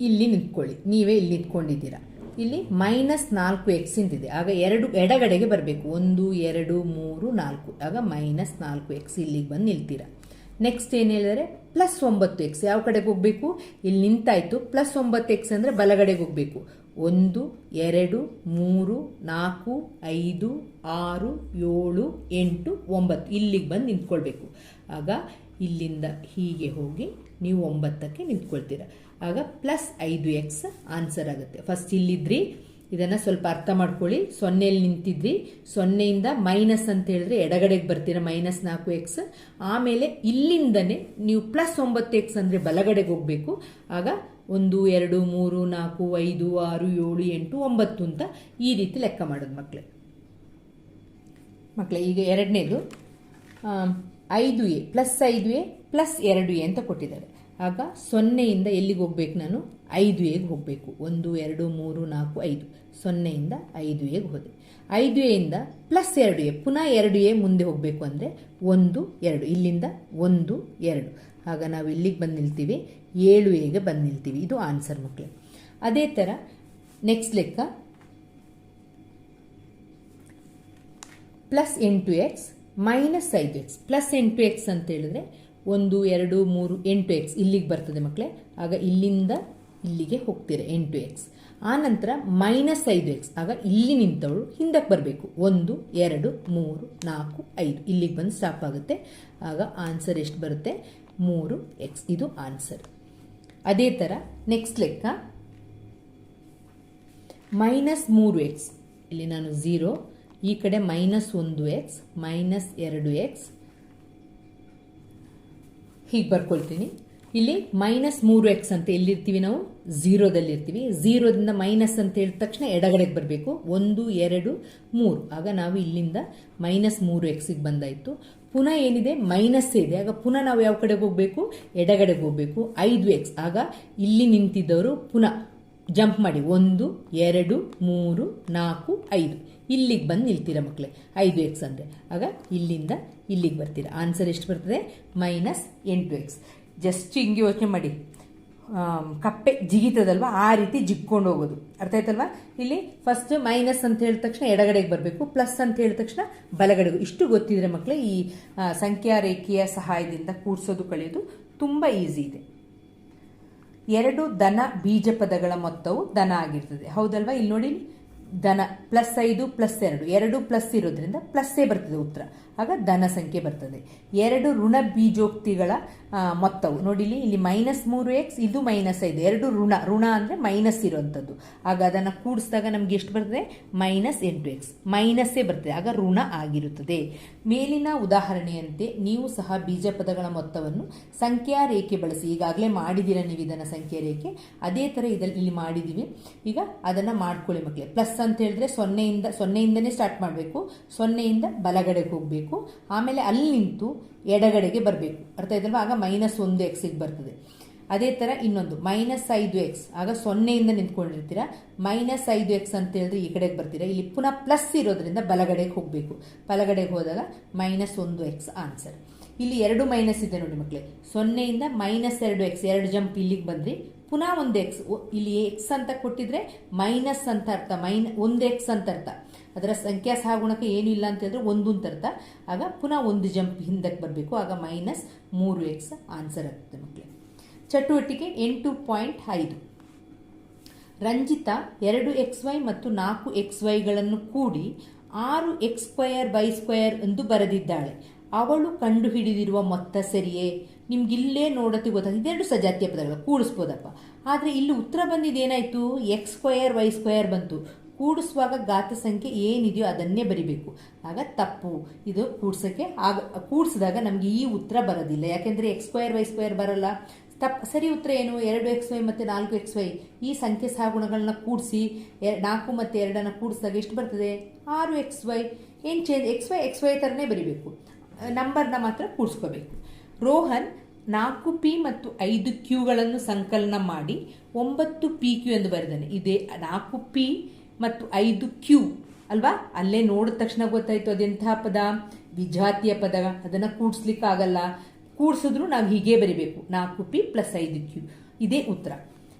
ಇಲ್ಲಿ ನಿಂತ್ಕೊಳ್ಳಿ. ನೀವೇ ಇಲ್ಲಿ ನಿಂತ್ಕೊಂಡಿದ್ದೀರಾ. ಇಲ್ಲಿ ಮೈನಸ್ ನಾಲ್ಕು ಎಕ್ಸ್ ಇಂತಿದೆ. ಆಗ ಎರಡು ಎಡಗಡೆಗೆ ಬರಬೇಕು. ಒಂದು, ಎರಡು, ಮೂರು, ನಾಲ್ಕು. ಆಗ ಮೈನಸ್ ನಾಲ್ಕು ಎಕ್ಸ್ ಇಲ್ಲಿಗೆ ಬಂದು ನಿಲ್ತೀರಾ. ನೆಕ್ಸ್ಟ್ ಏನು ಹೇಳಿದರೆ ಪ್ಲಸ್ ಒಂಬತ್ತು ಎಕ್ಸ್ ಯಾವ ಕಡೆಗೆ ಹೋಗಬೇಕು? ಇಲ್ಲಿ ನಿಂತಾಯಿತು. ಪ್ಲಸ್ ಒಂಬತ್ತು ಎಕ್ಸ್ ಅಂದರೆ ಬಲಗಡೆಗೆ ಹೋಗಬೇಕು. ಒಂದು, ಎರಡು, ಮೂರು, ನಾಲ್ಕು, ಐದು, ಆರು, ಏಳು, ಎಂಟು, ಒಂಬತ್ತು. ಇಲ್ಲಿಗೆ ಬಂದು ನಿಂತ್ಕೊಳ್ಬೇಕು. ಆಗ ಇಲ್ಲಿಂದ ಹೀಗೆ ಹೋಗಿ ನೀವು ಒಂಬತ್ತಕ್ಕೆ ನಿಂತ್ಕೊಳ್ತೀರ. ಆಗ ಪ್ಲಸ್ ಐದು ಎಕ್ಸ್ ಆನ್ಸರ್ ಆಗುತ್ತೆ. ಫಸ್ಟ್ ಇಲ್ಲಿದ್ರಿ. ಇದನ್ನು ಸ್ವಲ್ಪ ಅರ್ಥ ಮಾಡ್ಕೊಳ್ಳಿ. ಸೊನ್ನೆಯಲ್ಲಿ ನಿಂತಿದ್ವಿ. ಸೊನ್ನೆಯಿಂದ ಮೈನಸ್ ಅಂತ ಹೇಳಿದ್ರೆ ಎಡಗಡೆಗೆ ಬರ್ತೀರ? ಮೈನಸ್ ನಾಲ್ಕು ಎಕ್ಸ್ ಆಮೇಲೆ ಇಲ್ಲಿಂದನೇ ನೀವು ಪ್ಲಸ್ ಒಂಬತ್ತು ಎಕ್ಸ್ ಅಂದರೆ ಬಲಗಡೆಗೆ ಹೋಗಬೇಕು. ಆಗ ಒಂದು, ಎರಡು, ಮೂರು, ನಾಲ್ಕು, ಐದು, ಆರು, ಏಳು, ಎಂಟು, ಒಂಬತ್ತು ಅಂತ ಈ ರೀತಿ ಲೆಕ್ಕ ಮಾಡೋದು ಮಕ್ಕಳೇ ಮಕ್ಕಳೇ ಈಗ ಎರಡನೇದು ಐದು ಎ ಪ್ಲಸ್ ಐದು ಎ ಪ್ಲಸ್ ಎರಡು ಎ ಅಂತ ಕೊಟ್ಟಿದ್ದಾರೆ. ಆಗ ಸೊನ್ನೆಯಿಂದ ಎಲ್ಲಿಗೆ ಹೋಗ್ಬೇಕು ನಾನು? ಐದು ಎಗೆ ಹೋಗಬೇಕು? ಒಂದು, ಎರಡು, ಮೂರು, ನಾಲ್ಕು, ಐದು. ಸೊನ್ನೆಯಿಂದ ಐದು ಎಗೆ ಹೋದೆ? ಐದು ಎಯಿಂದ ಪ್ಲಸ್ ಎರಡು ಎ, ಪುನಃ ಎರಡು ಎ ಮುಂದೆ ಹೋಗಬೇಕು ಅಂದರೆ ಒಂದು, ಎರಡು. ಇಲ್ಲಿಂದ ಒಂದು, ಎರಡು. ಆಗ ನಾವು ಇಲ್ಲಿಗೆ ಬಂದು ನಿಲ್ತೀವಿ ಏಳು ಎಗೆ ಬಂದು ನಿಲ್ತೀವಿ ಇದು ಆನ್ಸರ್ ಮಕ್ಕಳು ಅದೇ ಥರ ನೆಕ್ಸ್ಟ್ ಲೆಕ್ಕ ಪ್ಲಸ್ ಎಂಟು ಎಕ್ಸ್ ಮೈನಸ್ ಐದು ಎಕ್ಸ್ ಪ್ಲಸ್ ಎಂಟು ಎಕ್ಸ್ ಅಂತ ಹೇಳಿದ್ರೆ ಒಂದು, ಎರಡು, ಮೂರು, ಎಂಟು ಎಕ್ಸ್ ಇಲ್ಲಿಗೆ ಬರ್ತದೆ ಮಕ್ಕಳೇ ಆಗ ಇಲ್ಲಿಂದ ಇಲ್ಲಿಗೆ ಹೋಗ್ತೀರಾ ಎಂಟು ಎಕ್ಸ್ ಆ ನಂತರ ಮೈನಸ್ ಐದು ಎಕ್ಸ್ ಆಗ ಇಲ್ಲಿ ನಿಂತವಳು ಹಿಂದಕ್ಕೆ ಬರಬೇಕು. ಒಂದು, ಎರಡು, ಮೂರು, ನಾಲ್ಕು, ಐದು. ಇಲ್ಲಿಗೆ ಬಂದು ಸ್ಟಾಪ್ ಆಗುತ್ತೆ. ಆಗ ಆನ್ಸರ್ ಎಷ್ಟು ಬರುತ್ತೆ? ಮೂರು ಎಕ್ಸ್ ಇದು ಆನ್ಸರ್ ಅದೇ ಥರ ನೆಕ್ಸ್ಟ್ ಲೆಕ್ಕ. ಮೈನಸ್ ಮೂರು ಎಕ್ಸ್ ಇಲ್ಲಿ ನಾನು ಝೀರೋ ಈ ಕಡೆ ಮೈನಸ್ ಒಂದು ಎಕ್ಸ್ ಮೈನಸ್ ಎರಡು ಎಕ್ಸ್ ಹೀಗೆ ಬರ್ಕೊಳ್ತೀನಿ. ಇಲ್ಲಿ ಮೈನಸ್ ಮೂರು ಎಕ್ಸ್ ಅಂತ ಎಲ್ಲಿರ್ತೀವಿ ನಾವು? ಝೀರೋದಲ್ಲಿ ಇರ್ತೀವಿ ಝೀರೋದಿಂದ ಮೈನಸ್ ಅಂತ ಹೇಳಿದ ತಕ್ಷಣ ಎಡಗಡೆಗೆ ಬರಬೇಕು. ಒಂದು, ಎರಡು, ಮೂರು. ಆಗ ನಾವು ಇಲ್ಲಿಂದ ಮೈನಸ್ ಮೂರು ಎಕ್ಸಿಗೆ ಬಂದಾಯಿತು. ಪುನಃ ಏನಿದೆ? ಮೈನಸ್ ಇದೆ. ಆಗ ಪುನಃ ನಾವು ಯಾವ ಕಡೆಗೆ ಹೋಗಬೇಕು? ಎಡಗಡೆಗೆ ಹೋಗಬೇಕು. ಐದು ಎಕ್ಸ್ ಆಗ ಇಲ್ಲಿ ನಿಂತಿದ್ದವರು ಪುನಃ ಜಂಪ್ ಮಾಡಿ. ಒಂದು, ಎರಡು, ಮೂರು, ನಾಲ್ಕು, ಐದು. ಇಲ್ಲಿಗೆ ಬಂದು ನಿಲ್ತೀರ ಮಕ್ಕಳೇ? ಐದು ಎಕ್ಸ್ ಅಂದರೆ. ಆಗ ಇಲ್ಲಿಂದ ಇಲ್ಲಿಗೆ ಬರ್ತೀರ. ಆನ್ಸರ್ ಎಷ್ಟು ಬರ್ತದೆ? ಮೈನಸ್ ಎಂಟು ಎಕ್ಸ್ ಜಸ್ಟ್ ಹಿಂಗೆ ಯೋಚನೆ ಮಾಡಿ. ಕಪ್ಪೆ ಜಿಗಿತದಲ್ವ? ಆ ರೀತಿ ಜಿಕ್ಕೊಂಡು ಹೋಗೋದು. ಅರ್ಥ ಆಯ್ತಲ್ವಾ? ಇಲ್ಲಿ ಫಸ್ಟ್ ಮೈನಸ್ ಅಂತ ಹೇಳಿದ ತಕ್ಷಣ ಎಡಗಡೆಗೆ ಬರಬೇಕು ಪ್ಲಸ್ ಅಂತ ಹೇಳಿದ ತಕ್ಷಣ ಬಲಗಡೆಗೂ. ಇಷ್ಟು ಗೊತ್ತಿದ್ರೆ ಮಕ್ಕಳೇ ಈ ಸಂಖ್ಯಾ ರೇಖೆಯ ಸಹಾಯದಿಂದ ಕೂಡಿಸೋದು ಕಳೆಯೋದು ತುಂಬ ಈಸಿ ಇದೆ. ಎರಡು ದನ ಬೀಜ ಪದಗಳ ಮೊತ್ತವು ದನ ಆಗಿರ್ತದೆ. ಹೌದಲ್ವಾ? ಇಲ್ಲಿ ನೋಡಿ ದನ ಪ್ಲಸ್ ಐದು ಪ್ಲಸ್ ಎರಡು. ಎರಡು ಪ್ಲಸ್ ಇರೋದ್ರಿಂದ ಪ್ಲಸ್ಸೇ ಬರ್ತದೆ ಉತ್ತರ. ಆಗ ಧನ ಸಂಖ್ಯೆ ಬರ್ತದೆ. ಎರಡು ಋಣ ಬೀಜೋಕ್ತಿಗಳ ಮೊತ್ತವು. ನೋಡಿಲಿ ಇಲ್ಲಿ ಮೈನಸ್ ಮೂರು ಎಕ್ಸ್ ಇದು ಮೈನಸ್ ಐದು. ಎರಡು ಋಣ ಋಣ ಅಂದರೆ ಮೈನಸ್ ಇರುವಂಥದ್ದು ಆಗ ಅದನ್ನು ಕೂಡಿಸಿದಾಗ ನಮಗೆ ಎಷ್ಟು ಬರ್ತದೆ? ಮೈನಸ್ ಎಂಟು ಎಕ್ಸ್ ಮೈನಸ್ಸೇ ಬರ್ತದೆ. ಆಗ ಋಣ ಆಗಿರುತ್ತದೆ. ಮೇಲಿನ ಉದಾಹರಣೆಯಂತೆ ನೀವು ಸಹ ಬೀಜ ಪದಗಳ ಮೊತ್ತವನ್ನು ಸಂಖ್ಯಾ ರೇಖೆ ಬಳಸಿ. ಈಗಾಗಲೇ ಮಾಡಿದ್ದೀರ ನೀವು ಇದನ್ನು ಸಂಖ್ಯಾ ರೇಖೆ ಅದೇ ಥರ ಇದರಲ್ಲಿ ಇಲ್ಲಿ ಮಾಡಿದ್ದೀವಿ. ಈಗ ಅದನ್ನು ಮಾಡ್ಕೊಳ್ಳಿ ಮಕ್ಕಳೇ ಪ್ಲಸ್ ಅಂತ ಹೇಳಿದ್ರೆ ಸೊನ್ನೆಯಿಂದ, ಸೊನ್ನೆಯಿಂದನೇ ಸ್ಟಾರ್ಟ್ ಮಾಡಬೇಕು. ಸೊನ್ನೆಯಿಂದ ಬಲಗಡೆಗೆ ಹೋಗಬೇಕು. ಆಮೇಲೆ ಅಲ್ಲಿ ನಿಂತು ಎಡಗಡೆಗೆ ಬರಬೇಕು. ಅರ್ಥ ಆಯ್ತಲ್ವಾ? ಆಗ ಮೈನಸ್ ಒಂದು ಎಕ್ಸಿಗೆ ಬರ್ತದೆ. ಅದೇ ಥರ ಇನ್ನೊಂದು ಮೈನಸ್ ಐದು ಎಕ್ಸ್ ಆಗ ಸೊನ್ನೆಯಿಂದ ನಿಂತ್ಕೊಂಡಿರ್ತೀರ? ಮೈನಸ್ ಐದು ಎಕ್ಸ್ ಅಂತ ಹೇಳಿದ್ರೆ ಈ ಕಡೆಗೆ ಬರ್ತೀರಾ? ಇಲ್ಲಿ ಪುನಃ ಪ್ಲಸ್ ಇರೋದ್ರಿಂದ ಬಲಗಡೆಗೆ ಹೋಗಬೇಕು. ಬಲಗಡೆಗೆ ಹೋದಾಗ ಮೈನಸ್ ಒಂದು ಎಕ್ಸ್ ಆನ್ಸರ್ ಇಲ್ಲಿ ಎರಡು ಮೈನಸ್ ಇದೆ ನೋಡಿ ಮಕ್ಕಳೇ ಸೊನ್ನೆಯಿಂದ ಮೈನಸ್ ಎರಡು ಎಕ್ಸ್ ಎರಡು ಜಂಪ್ ಇಲ್ಲಿಗೆ ಬಂದ್ರಿ ಪುನಃ ಒಂದು ಎಕ್ಸ್ ಇಲ್ಲಿ ಎಕ್ಸ್ ಅಂತ ಕೊಟ್ಟಿದ್ರೆ ಮೈನಸ್ ಅಂತ ಅರ್ಥ ಮೈನ್ ಒಂದು ಎಕ್ಸ್ ಅಂತ ಅರ್ಥ. ಅದರ ಸಂಖ್ಯಾ ಸಹಗುಣಕ ಏನೂ ಇಲ್ಲ ಅಂತ ಹೇಳಿದ್ರೆ ಒಂದು ಅಂತ ಅರ್ಥ. ಆಗ ಪುನಃ ಒಂದು ಜಂಪ್ ಹಿಂದಕ್ಕೆ ಬರಬೇಕು. ಆಗ ಮೈನಸ್ ಮೂರು ಎಕ್ಸ್ ಆನ್ಸರ್ ಆಗ್ತದೆ ಮಕ್ಕಳೇ ಚಟುವಟಿಕೆ ಎಂಟು ಪಾಯಿಂಟ್ ಐದು. ರಂಜಿತಾ ಎರಡು ಎಕ್ಸ್ ವೈ ಮತ್ತು ನಾಲ್ಕು ಎಕ್ಸ್ ವೈಗಳನ್ನು ಕೂಡಿ ಆರು ಎಕ್ಸ್ ಸ್ಕ್ವಯರ್ ಬೈ ಸ್ಕ್ವಯರ್ ಎಂದು ಬರೆದಿದ್ದಾಳೆ. ಅವಳು ಕಂಡು ಹಿಡಿದಿರುವ ಮೊತ್ತ ಸರಿಯೇ? ನಿಮ್ಗಿಲ್ಲೇ ಇಲ್ಲೇ ನೋಡತ್ತೆ ಗೊತ್ತಾಗ ಇದೆರಡು ಸಜಾತಿಯ ಪದಗಳು. ಕೂಡಿಸ್ಬೋದಪ್ಪ. ಆದರೆ ಇಲ್ಲಿ ಉತ್ತರ ಬಂದಿದ್ದೇನಾಯಿತು ಎಕ್ಸ್ ಸ್ಕ್ವಯರ್ ವೈ ಸ್ಕ್ವಯರ್ ಬಂತು. ಕೂಡಿಸುವಾಗ ಗಾತ್ರ ಸಂಖ್ಯೆ ಏನಿದೆಯೋ ಅದನ್ನೇ ಬರಿಬೇಕು. ಆಗ ತಪ್ಪು. ಇದು ಕೂಡ್ಸೋಕ್ಕೆ ಆಗ, ಕೂಡಿಸಿದಾಗ ನಮಗೆ ಈ ಉತ್ತರ ಬರೋದಿಲ್ಲ. ಯಾಕೆಂದರೆ ಎಕ್ಸ್ ಸ್ಕ್ವಯರ್ ವೈ ಸ್ಕ್ವಯರ್ ಬರಲ್ಲ. ತಪ್ಪು ಸರಿ ಉತ್ತರ ಏನು? ಎರಡು ಎಕ್ಸ್ ವೈ ಮತ್ತು ನಾಲ್ಕು ಎಕ್ಸ್ ವೈ ಈ ಸಂಖ್ಯೆ ಸಹಗುಣಗಳನ್ನ ಕೂಡಿಸಿ ನಾಲ್ಕು ಮತ್ತು ಎರಡನ್ನು ಕೂಡಿಸಿದಾಗ ಎಷ್ಟು ಬರ್ತದೆ? ಆರು ಎಕ್ಸ್ ವೈ ಏನು change? X Y X Y ಥರನೇ ಬರಿಬೇಕು. ನಂಬರ್ನ ಮಾತ್ರ ಕೂಡಿಸ್ಕೋಬೇಕು. ರೋಹನ್ ನಾಲ್ಕು ಪಿ ಮತ್ತು ಐದು ಕ್ಯೂಗಳನ್ನು ಸಂಕಲನ ಮಾಡಿ ಒಂಬತ್ತು ಪಿ ಕ್ಯೂ ಎಂದು ಬರೆದಾನೆ. ಇದೇ ನಾಲ್ಕು ಪಿ ಮತ್ತು ಐದು ಕ್ಯೂ ಅಲ್ವಾ? ಅಲ್ಲೇ ನೋಡಿದ ತಕ್ಷಣ ಗೊತ್ತಾಯ್ತು ಅದೆಂತಹ ಪದ? ವಿಜಾತಿಯ ಪದ. ಅದನ್ನು ಕೂಡಿಸ್ಲಿಕ್ಕಾಗಲ್ಲ. ಕೂಡಿಸಿದ್ರು ನಾವು ಹೀಗೆ ಬರಿಬೇಕು. ನಾಲ್ಕು ಪಿ ಪ್ಲಸ್ ಐದು ಕ್ಯೂ. ಇದೇ ಉತ್ತರ.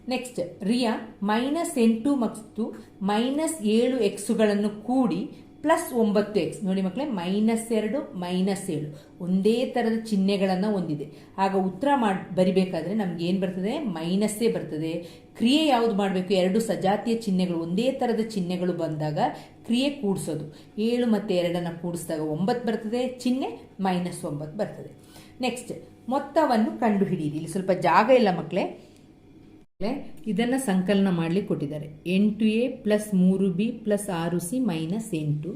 ನೆಕ್ಸ್ಟ್, ರಿಯಾ ಮೈನಸ್ ಎಂಟು ಮತ್ತು ಮೈನಸ್ ಏಳು ಎಕ್ಸುಗಳನ್ನು ಕೂಡಿ ಪ್ಲಸ್ ಒಂಬತ್ತು ಎಕ್ಸ್ ನೋಡಿ ಮಕ್ಕಳೇ ಮೈನಸ್ ಎರಡು ಮೈನಸ್ ಏಳು. ಒಂದೇ ಥರದ ಚಿಹ್ನೆಗಳನ್ನು ಹೊಂದಿದೆ. ಆಗ ಉತ್ತರ ಮಾಡಿ, ಬರಿಬೇಕಾದ್ರೆ ನಮ್ಗೆ ಏನು ಬರ್ತದೆ? ಮೈನಸ್ಸೇ ಬರ್ತದೆ. ಕ್ರಿಯೆ ಯಾವುದು ಮಾಡಬೇಕು? ಎರಡು ಸಜಾತಿಯ ಚಿಹ್ನೆಗಳು, ಒಂದೇ ಥರದ ಚಿಹ್ನೆಗಳು ಬಂದಾಗ ಕ್ರಿಯೆ ಕೂಡಿಸೋದು. ಏಳು ಮತ್ತು ಎರಡನ್ನು ಕೂಡಿಸಿದಾಗ ಒಂಬತ್ತು ಬರ್ತದೆ. ಚಿಹ್ನೆ ಮೈನಸ್ ಒಂಬತ್ತು ಬರ್ತದೆ. ನೆಕ್ಸ್ಟ್ ಮೊತ್ತವನ್ನು ಕಂಡುಹಿಡಿಯಿರಿ. ಇಲ್ಲಿ ಸ್ವಲ್ಪ ಜಾಗ ಇಲ್ಲ ಮಕ್ಕಳೇ. ಇದನ್ನು ಸಂಕಲನ ಮಾಡಲಿಕ್ಕೆ ಕೊಟ್ಟಿದ್ದಾರೆ. ಎಂಟು ಎ ಪ್ಲಸ್ ಮೂರು ಬಿ ಪ್ಲಸ್ ಆರು ಸಿ ಮೈನಸ್ ಎಂಟು.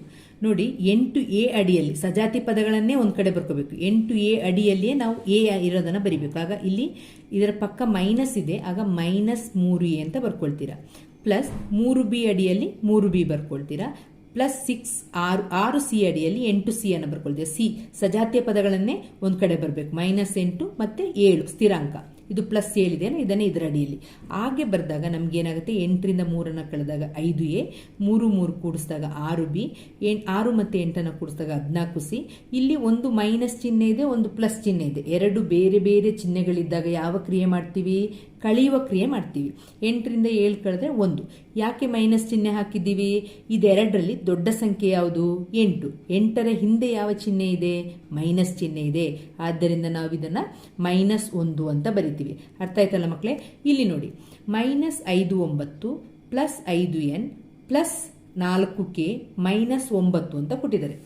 ನೋಡಿ, ಎಂಟು ಎ ಅಡಿಯಲ್ಲಿ ಸಜಾತಿ ಪದಗಳನ್ನೇ ಒಂದು ಕಡೆ ಬರ್ಕೋಬೇಕು. ಎಂಟು ಎ ಅಡಿಯಲ್ಲಿಯೇ ನಾವು ಎ ಇರೋದನ್ನು ಬರಿಬೇಕು. ಆಗ ಇಲ್ಲಿ ಇದರ ಪಕ್ಕ ಮೈನಸ್ ಇದೆ. ಆಗ ಮೈನಸ್ ಮೂರು ಎ ಅಂತ ಬರ್ಕೊಳ್ತೀರಾ. ಪ್ಲಸ್ ಮೂರು ಬಿ ಅಡಿಯಲ್ಲಿ ಮೂರು ಬಿ ಬರ್ಕೊಳ್ತೀರಾ. ಪ್ಲಸ್ ಸಿಕ್ಸ್ ಆರು ಆರು ಸಿ ಅಡಿಯಲ್ಲಿ ಎಂಟು ಸಿ ಅನ್ನು ಬರ್ಕೊಳ್ತೀವಿ ಸಿ ಸಜಾತಿಯ ಪದಗಳನ್ನೇ ಒಂದು ಕಡೆ ಬರಬೇಕು. ಮೈನಸ್ ಎಂಟು ಮತ್ತು ಏಳು ಸ್ಥಿರಾಂಕ. ಇದು ಪ್ಲಸ್ ಏಳಿದೆಯಲ್ಲ ಇದನ್ನೇ ಇದರ ಅಡಿಯಲ್ಲಿ. ಹಾಗೆ ಬರೆದಾಗ ನಮ್ಗೆ ಏನಾಗುತ್ತೆ? ಎಂಟರಿಂದ ಮೂರನ್ನು ಕಳೆದಾಗ ಐದು ಎ ಮೂರು ಮೂರು ಕೂಡಿಸಿದಾಗ ಆರು ಬಿ ಎಂ ಆರು ಮತ್ತು ಎಂಟನ್ನು ಕೂಡಿಸಿದಾಗ ಹದಿನಾಲ್ಕು ಸಿ ಇಲ್ಲಿ ಒಂದು ಮೈನಸ್ ಚಿಹ್ನೆ ಇದೆ, ಒಂದು ಪ್ಲಸ್ ಚಿಹ್ನೆ ಇದೆ. ಎರಡು ಬೇರೆ ಬೇರೆ ಚಿಹ್ನೆಗಳಿದ್ದಾಗ ಯಾವ ಕ್ರಿಯೆ ಮಾಡ್ತೀವಿ? ಕಳೆಯುವ ಕ್ರಿಯೆ ಮಾಡ್ತೀವಿ. ಎಂಟರಿಂದ ಏಳು ಕಳೆದ್ರೆ ಒಂದು. ಯಾಕೆ ಮೈನಸ್ ಚಿಹ್ನೆ ಹಾಕಿದ್ದೀವಿ? ಇದೆರಡರಲ್ಲಿ ದೊಡ್ಡ ಸಂಖ್ಯೆ ಯಾವುದು? ಎಂಟು. ಎಂಟರ ಹಿಂದೆ ಯಾವ ಚಿಹ್ನೆ ಇದೆ? ಮೈನಸ್ ಚಿಹ್ನೆ ಇದೆ. ಆದ್ದರಿಂದ ನಾವು ಇದನ್ನು ಮೈನಸ್ ಒಂದು ಅಂತ ಬರಿತೀವಿ. ಅರ್ಥ ಆಯ್ತಲ್ಲ ಮಕ್ಕಳೇ ಇಲ್ಲಿ ನೋಡಿ. ಮೈನಸ್ ಐದು ಒಂಬತ್ತು ಪ್ಲಸ್ ಐದು ಎನ್ ಪ್ಲಸ್ ನಾಲ್ಕು ಕೆ ಮೈನಸ್ ಒಂಬತ್ತು ಅಂತ ಕೊಟ್ಟಿದ್ದಾರೆ.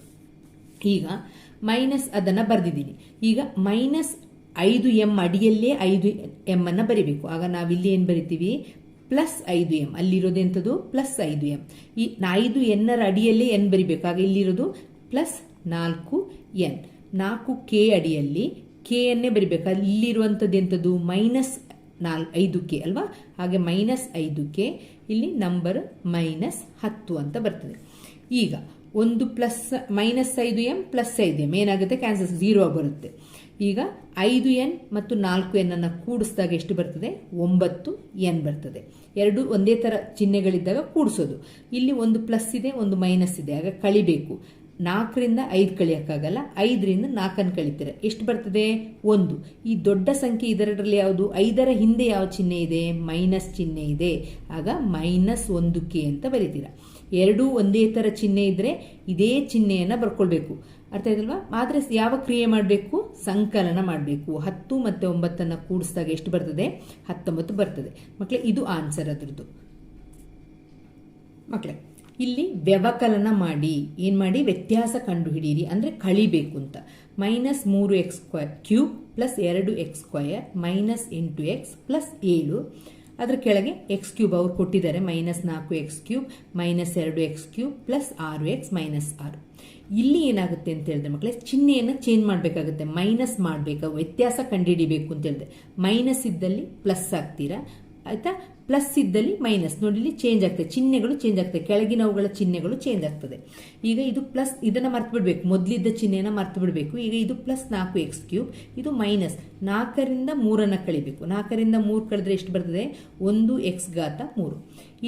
ಈಗ ಮೈನಸ್ ಅದನ್ನು ಬರೆದಿದ್ದೀನಿ. ಈಗ ಮೈನಸ್ ಐದು ಎಂ ಅಡಿಯಲ್ಲೇ ಐದು ಎಮ್ಮನ್ನು ಬರಿಬೇಕು. ಆಗ ನಾವಿಲ್ಲಿ ಏನು ಬರಿತೀವಿ? ಪ್ಲಸ್ ಐದು ಎಂ ಅಲ್ಲಿರೋದೆಂಥದ್ದು ಪ್ಲಸ್ ಐದು ಎಂ ಈ ಐದು ಎನ್ನರ ಅಡಿಯಲ್ಲೇ ಎನ್ ಬರಿಬೇಕು. ಆಗ ಇಲ್ಲಿರೋದು ಪ್ಲಸ್ ನಾಲ್ಕು ಎನ್. ನಾಲ್ಕು ಕೆ ಅಡಿಯಲ್ಲಿ ಕೆ ಅನ್ನೇ ಬರಿಬೇಕು. ಅಲ್ಲಿರುವಂಥದ್ದು ಎಂಥದ್ದು ಮೈನಸ್ ನಾಲ್ ಐದು ಕೆ ಅಲ್ವಾ? ಹಾಗೆ ಮೈನಸ್ ಐದು ಕೆ. ಇಲ್ಲಿ ನಂಬರ್ ಮೈನಸ್ ಹತ್ತು ಅಂತ ಬರ್ತದೆ. ಈಗ ಒಂದು ಪ್ಲಸ್ ಮೈನಸ್ ಐದು ಎಂ ಪ್ಲಸ್ ಐದು ಎಂ ಏನಾಗುತ್ತೆ? ಕ್ಯಾನ್ಸಲ್ ಝೀರೋ ಬರುತ್ತೆ. ಈಗ ಐದು ಎನ್ ಮತ್ತು ನಾಲ್ಕು ಎನ್ನನ್ನು ಕೂಡಿಸಿದಾಗ ಎಷ್ಟು ಬರ್ತದೆ? ಒಂಬತ್ತು ಎನ್ ಬರ್ತದೆ. ಎರಡು ಒಂದೇ ಥರ ಚಿಹ್ನೆಗಳಿದ್ದಾಗ ಕೂಡಿಸೋದು. ಇಲ್ಲಿ ಒಂದು ಪ್ಲಸ್ ಇದೆ, ಒಂದು ಮೈನಸ್ ಇದೆ. ಆಗ ಕಳಿಬೇಕು. ನಾಲ್ಕರಿಂದ ಐದು ಕಳಿಯೋಕ್ಕಾಗಲ್ಲ. ಐದರಿಂದ ನಾಲ್ಕನ್ನು ಕಳಿತೀರ. ಎಷ್ಟು ಬರ್ತದೆ? ಒಂದು. ಈ ದೊಡ್ಡ ಸಂಖ್ಯೆ ಇದರಲ್ಲಿ ಯಾವುದು? ಐದರ ಹಿಂದೆ ಯಾವ ಚಿಹ್ನೆ ಇದೆ? ಮೈನಸ್ ಚಿಹ್ನೆ ಇದೆ. ಆಗ ಮೈನಸ್ ಒಂದು ಕೆ ಅಂತ ಬರೀತೀರ. ಎರಡೂ ಒಂದೇ ಥರ ಚಿಹ್ನೆ ಇದ್ದರೆ ಇದೇ ಚಿಹ್ನೆಯನ್ನು ಬರ್ಕೊಳ್ಬೇಕು. ಅರ್ಥ ಆಯ್ತಲ್ವಾ? ಆದರೆ ಯಾವ ಕ್ರಿಯೆ ಮಾಡಬೇಕು? ಸಂಕಲನ ಮಾಡಬೇಕು. ಹತ್ತು ಮತ್ತು ಒಂಬತ್ತನ್ನು ಕೂಡಿಸಿದಾಗ ಎಷ್ಟು ಬರ್ತದೆ? ಹತ್ತೊಂಬತ್ತು ಬರ್ತದೆ. ಮಕ್ಕಳೇ ಇದು ಆನ್ಸರ್ ಅದ್ರದ್ದು. ಮಕ್ಕಳೇ ಇಲ್ಲಿ ವ್ಯವಕಲನ ಮಾಡಿ. ಏನು ಮಾಡಿ? ವ್ಯತ್ಯಾಸ ಕಂಡುಹಿಡಿಯಿರಿ ಅಂದರೆ ಕಳಿಬೇಕು ಅಂತ. ಮೈನಸ್ ಮೂರು ಎಕ್ಸ್ ಸ್ಕ್ವಯರ್ ಕ್ಯೂಬ್ ಪ್ಲಸ್ ಎರಡು ಎಕ್ಸ್ ಸ್ಕ್ವಯರ್ ಮೈನಸ್ ಎಂಟು ಎಕ್ಸ್ ಪ್ಲಸ್ ಏಳು. ಅದರ ಕೆಳಗೆ ಎಕ್ಸ್ ಕ್ಯೂಬ್ ಅವ್ರು ಕೊಟ್ಟಿದ್ದಾರೆ. ಮೈನಸ್ ನಾಲ್ಕು ಎಕ್ಸ್ ಕ್ಯೂಬ್ ಮೈನಸ್ ಎರಡು ಎಕ್ಸ್ ಕ್ಯೂಬ್ ಪ್ಲಸ್ ಆರು ಎಕ್ಸ್ ಮೈನಸ್ ಆರು. ಇಲ್ಲಿ ಏನಾಗುತ್ತೆ ಅಂತ ಹೇಳಿದ್ರೆ ಮಕ್ಕಳೇ, ಚಿಹ್ನೆಯನ್ನು ಚೇಂಜ್ ಮಾಡಬೇಕಾಗುತ್ತೆ ಮೈನಸ್ ಮಾಡಬೇಕು, ವ್ಯತ್ಯಾಸ ಕಂಡುಹಿಡಿಬೇಕು ಅಂತ ಹೇಳಿದೆ ಮೈನಸ್ ಇದ್ದಲ್ಲಿ ಪ್ಲಸ್ ಆಗ್ತೀರಾ? ಆಯಿತಾ? ಪ್ಲಸ್ ಇದ್ದಲ್ಲಿ ಮೈನಸ್ ನೋಡಿ, ಇಲ್ಲಿ ಚೇಂಜ್ ಆಗ್ತದೆ. ಚಿಹ್ನೆಗಳು ಚೇಂಜ್ ಆಗ್ತದೆ. ಕೆಳಗಿನವುಗಳ ಚಿಹ್ನೆಗಳು ಚೇಂಜ್ ಆಗ್ತದೆ. ಈಗ ಇದು ಪ್ಲಸ್ ಇದನ್ನು ಮರ್ತು ಬಿಡಬೇಕು ಮೊದಲಿದ್ದ ಚಿಹ್ನೆಯನ್ನು ಮರ್ತು ಬಿಡಬೇಕು ಈಗ ಇದು ಪ್ಲಸ್ ನಾಲ್ಕು ಎಕ್ಸ್ ಕ್ಯೂಬ್ ಇದು ಮೈನಸ್ ನಾಲ್ಕರಿಂದ ಮೂರನ್ನು ಕಳಿಬೇಕು. ನಾಲ್ಕರಿಂದ ಮೂರು ಕಳೆದ್ರೆ ಎಷ್ಟು ಬರ್ತದೆ? ಒಂದು ಎಕ್ಸ್ ಘಾತ ಮೂರು.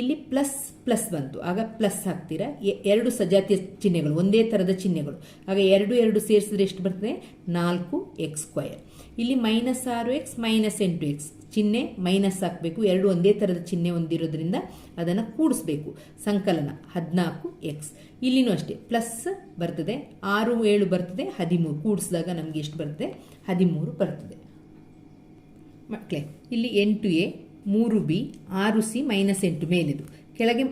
ಇಲ್ಲಿ ಪ್ಲಸ್ ಪ್ಲಸ್ ಬಂತು. ಆಗ ಪ್ಲಸ್ ಹಾಕ್ತೀರಾ? ಎರಡು ಸಜಾತಿಯ ಚಿಹ್ನೆಗಳು, ಒಂದೇ ಥರದ ಚಿಹ್ನೆಗಳು. ಆಗ ಎರಡು ಎರಡು ಸೇರಿಸಿದ್ರೆ ಎಷ್ಟು ಬರ್ತದೆ? ನಾಲ್ಕು ಎಕ್ಸ್ ಸ್ಕ್ವಯರ್ ಇಲ್ಲಿ ಮೈನಸ್ ಆರು ಎಕ್ಸ್ ಮೈನಸ್ ಎಂಟು ಎಕ್ಸ್ ಚಿಹ್ನೆ ಮೈನಸ್ ಹಾಕಬೇಕು. ಎರಡು ಒಂದೇ ಥರದ ಚಿಹ್ನೆ ಹೊಂದಿರೋದ್ರಿಂದ ಅದನ್ನು ಕೂಡಿಸ್ಬೇಕು. ಸಂಕಲನ ಹದಿನಾಲ್ಕು ಎಕ್ಸ್ ಇಲ್ಲಿನೂ ಅಷ್ಟೇ. ಪ್ಲಸ್ ಬರ್ತದೆ. ಆರು, ಏಳು ಬರ್ತದೆ. ಹದಿಮೂರು. ಕೂಡಿಸಿದಾಗ ನಮಗೆ ಎಷ್ಟು ಬರ್ತದೆ? ಹದಿಮೂರು ಬರ್ತದೆ. ಮಕ್ಕಳೇ, ಇಲ್ಲಿ ಎಂಟು ಎ ಮೂರು ಬಿ ಆರು ಸಿ ಮೈನಸ್ ಎಂಟು ಮೇಲಿದು ಕೆಳಗೆ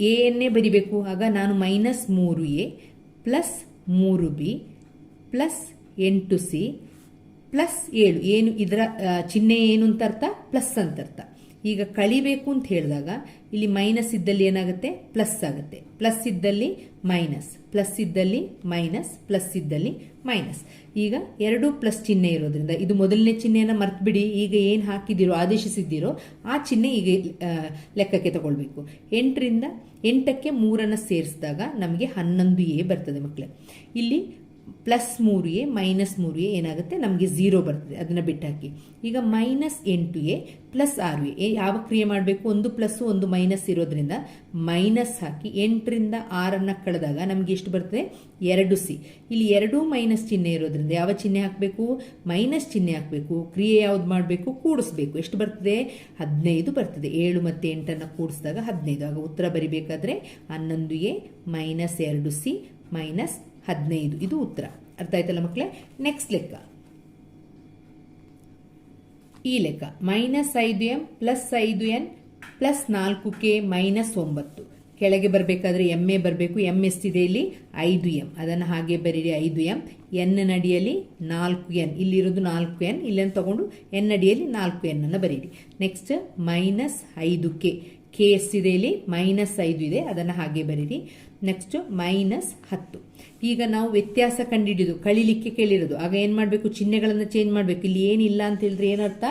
ಎನ್ನೇ ಬರಿಬೇಕು. ಆಗ ನಾನು ಮೈನಸ್ ಮೂರು ಎ ಪ್ಲಸ್ ಮೂರು ಬಿ ಪ್ಲಸ್ ಎಂಟು ಸಿ ಪ್ಲಸ್ ಏಳು, ಏನು ಇದರ ಚಿಹ್ನೆ ಏನು ಅಂತ ಅರ್ಥ? ಪ್ಲಸ್ ಅಂತ ಅರ್ಥ. ಈಗ ಕಳಿಬೇಕು ಅಂತ ಹೇಳಿದಾಗ ಇಲ್ಲಿ ಮೈನಸ್ ಇದ್ದಲ್ಲಿ ಏನಾಗುತ್ತೆ? ಪ್ಲಸ್ ಆಗುತ್ತೆ. ಪ್ಲಸ್ ಇದ್ದಲ್ಲಿ ಮೈನಸ್, ಪ್ಲಸ್ ಇದ್ದಲ್ಲಿ ಮೈನಸ್, ಪ್ಲಸ್ ಇದ್ದಲ್ಲಿ ಮೈನಸ್. ಈಗ ಎರಡು ಪ್ಲಸ್ ಚಿಹ್ನೆ ಇರೋದ್ರಿಂದ, ಇದು ಮೊದಲನೇ ಚಿಹ್ನೆಯನ್ನು ಮರ್ತ್ಬಿಡಿ, ಈಗ ಏನು ಹಾಕಿದ್ದೀರೋ, ಆದೇಶಿಸಿದ್ದೀರೋ, ಆ ಚಿಹ್ನೆ ಈಗ ಲೆಕ್ಕಕ್ಕೆ ತಗೊಳ್ಬೇಕು. ಎಂಟರಿಂದ ಎಂಟಕ್ಕೆ ಮೂರನ್ನು ಸೇರಿಸಿದಾಗ ನಮಗೆ ಹನ್ನೊಂದು ಎ ಬರ್ತದೆ ಮಕ್ಕಳೇ ಇಲ್ಲಿ ಪ್ಲಸ್ ಮೂರು ಎ ಮೈನಸ್ ಮೂರು ಎ ಏನಾಗುತ್ತೆ? ನಮಗೆ ಝೀರೋ ಬರ್ತದೆ, ಅದನ್ನು ಬಿಟ್ಟಾಕಿ. ಈಗ ಮೈನಸ್ ಎಂಟು ಎ ಪ್ಲಸ್ ಆರು ಎ ಯಾವ ಕ್ರಿಯೆ ಮಾಡಬೇಕು? ಒಂದು ಪ್ಲಸ್ಸು ಒಂದು ಮೈನಸ್ ಇರೋದ್ರಿಂದ ಮೈನಸ್ ಹಾಕಿ ಎಂಟರಿಂದ ಆರನ್ನು ಕಳೆದಾಗ ನಮಗೆ ಎಷ್ಟು ಬರ್ತದೆ? ಎರಡು ಸಿ. ಇಲ್ಲಿ ಎರಡೂ ಮೈನಸ್ ಚಿಹ್ನೆ ಇರೋದ್ರಿಂದ ಯಾವ ಚಿಹ್ನೆ ಹಾಕಬೇಕು? ಮೈನಸ್ ಚಿಹ್ನೆ ಹಾಕಬೇಕು. ಕ್ರಿಯೆ ಯಾವ್ದು ಮಾಡಬೇಕು? ಕೂಡಿಸ್ಬೇಕು. ಎಷ್ಟು ಬರ್ತದೆ? ಹದಿನೈದು ಬರ್ತದೆ. ಏಳು ಮತ್ತು ಎಂಟನ್ನು ಕೂಡಿಸಿದಾಗ ಹದಿನೈದು. ಆಗ ಉತ್ತರ ಬರಿಬೇಕಾದ್ರೆ ಹನ್ನೊಂದು ಎ ಮೈನಸ್ ಎರಡು ಸಿ ಮೈನಸ್ ಹದಿನೈದು. ಇದು ಉತ್ತರ. ಅರ್ಥ ಆಯ್ತಲ್ಲ ಮಕ್ಕಳೇ ನೆಕ್ಸ್ಟ್ ಲೆಕ್ಕ. ಈ ಲೆಕ್ಕ. ಮೈನಸ್ ಐದು ಎಂ ಪ್ಲಸ್ ಐದು ಎನ್ ಪ್ಲಸ್ ನಾಲ್ಕು ಕೆ ಮೈನಸ್ ಒಂಬತ್ತು. ಕೆಳಗೆ ಬರಬೇಕಾದ್ರೆ ಎಂ ಎ ಬರಬೇಕು. ಎಂ ಎಷ್ಟಿದೆ ಇಲ್ಲಿ? ಐದು ಎಂ. ಅದನ್ನು ಹಾಗೆ ಬರೀರಿ. ಐದು ಎಂ. ಎನ್ ನಡಿಯಲ್ಲಿ ನಾಲ್ಕು ಎನ್. ಇಲ್ಲಿರೋದು ನಾಲ್ಕು ಎನ್. ಇಲ್ಲನ್ನು ತಗೊಂಡು ಎನ್ ಅಡಿಯಲ್ಲಿ ನಾಲ್ಕು ಎನ್ನನ್ನು ಬರೀರಿ. ನೆಕ್ಸ್ಟ್ ಮೈನಸ್ ಐದು ಕೆ. ಕೆ ಎಷ್ಟಿದೆ ಇಲ್ಲಿ ಮೈನಸ್ ಐದು ಇದೆ, ಅದನ್ನು ಹಾಗೆ ಬರೀರಿ. ನೆಕ್ಸ್ಟ್ ಮೈನಸ್ ಹತ್ತು. ಈಗ ನಾವು ವ್ಯತ್ಯಾಸ ಕಂಡಿಡಿದು, ಕಳಿಲಿಕ್ಕೆ ಕೇಳಿರೋದು. ಆಗ ಏನು ಮಾಡಬೇಕು? ಚಿಹ್ನೆಗಳನ್ನು ಚೇಂಜ್ ಮಾಡಬೇಕು. ಇಲ್ಲಿ ಏನಿಲ್ಲ ಅಂತ ಹೇಳಿದ್ರೆ ಏನರ್ಥ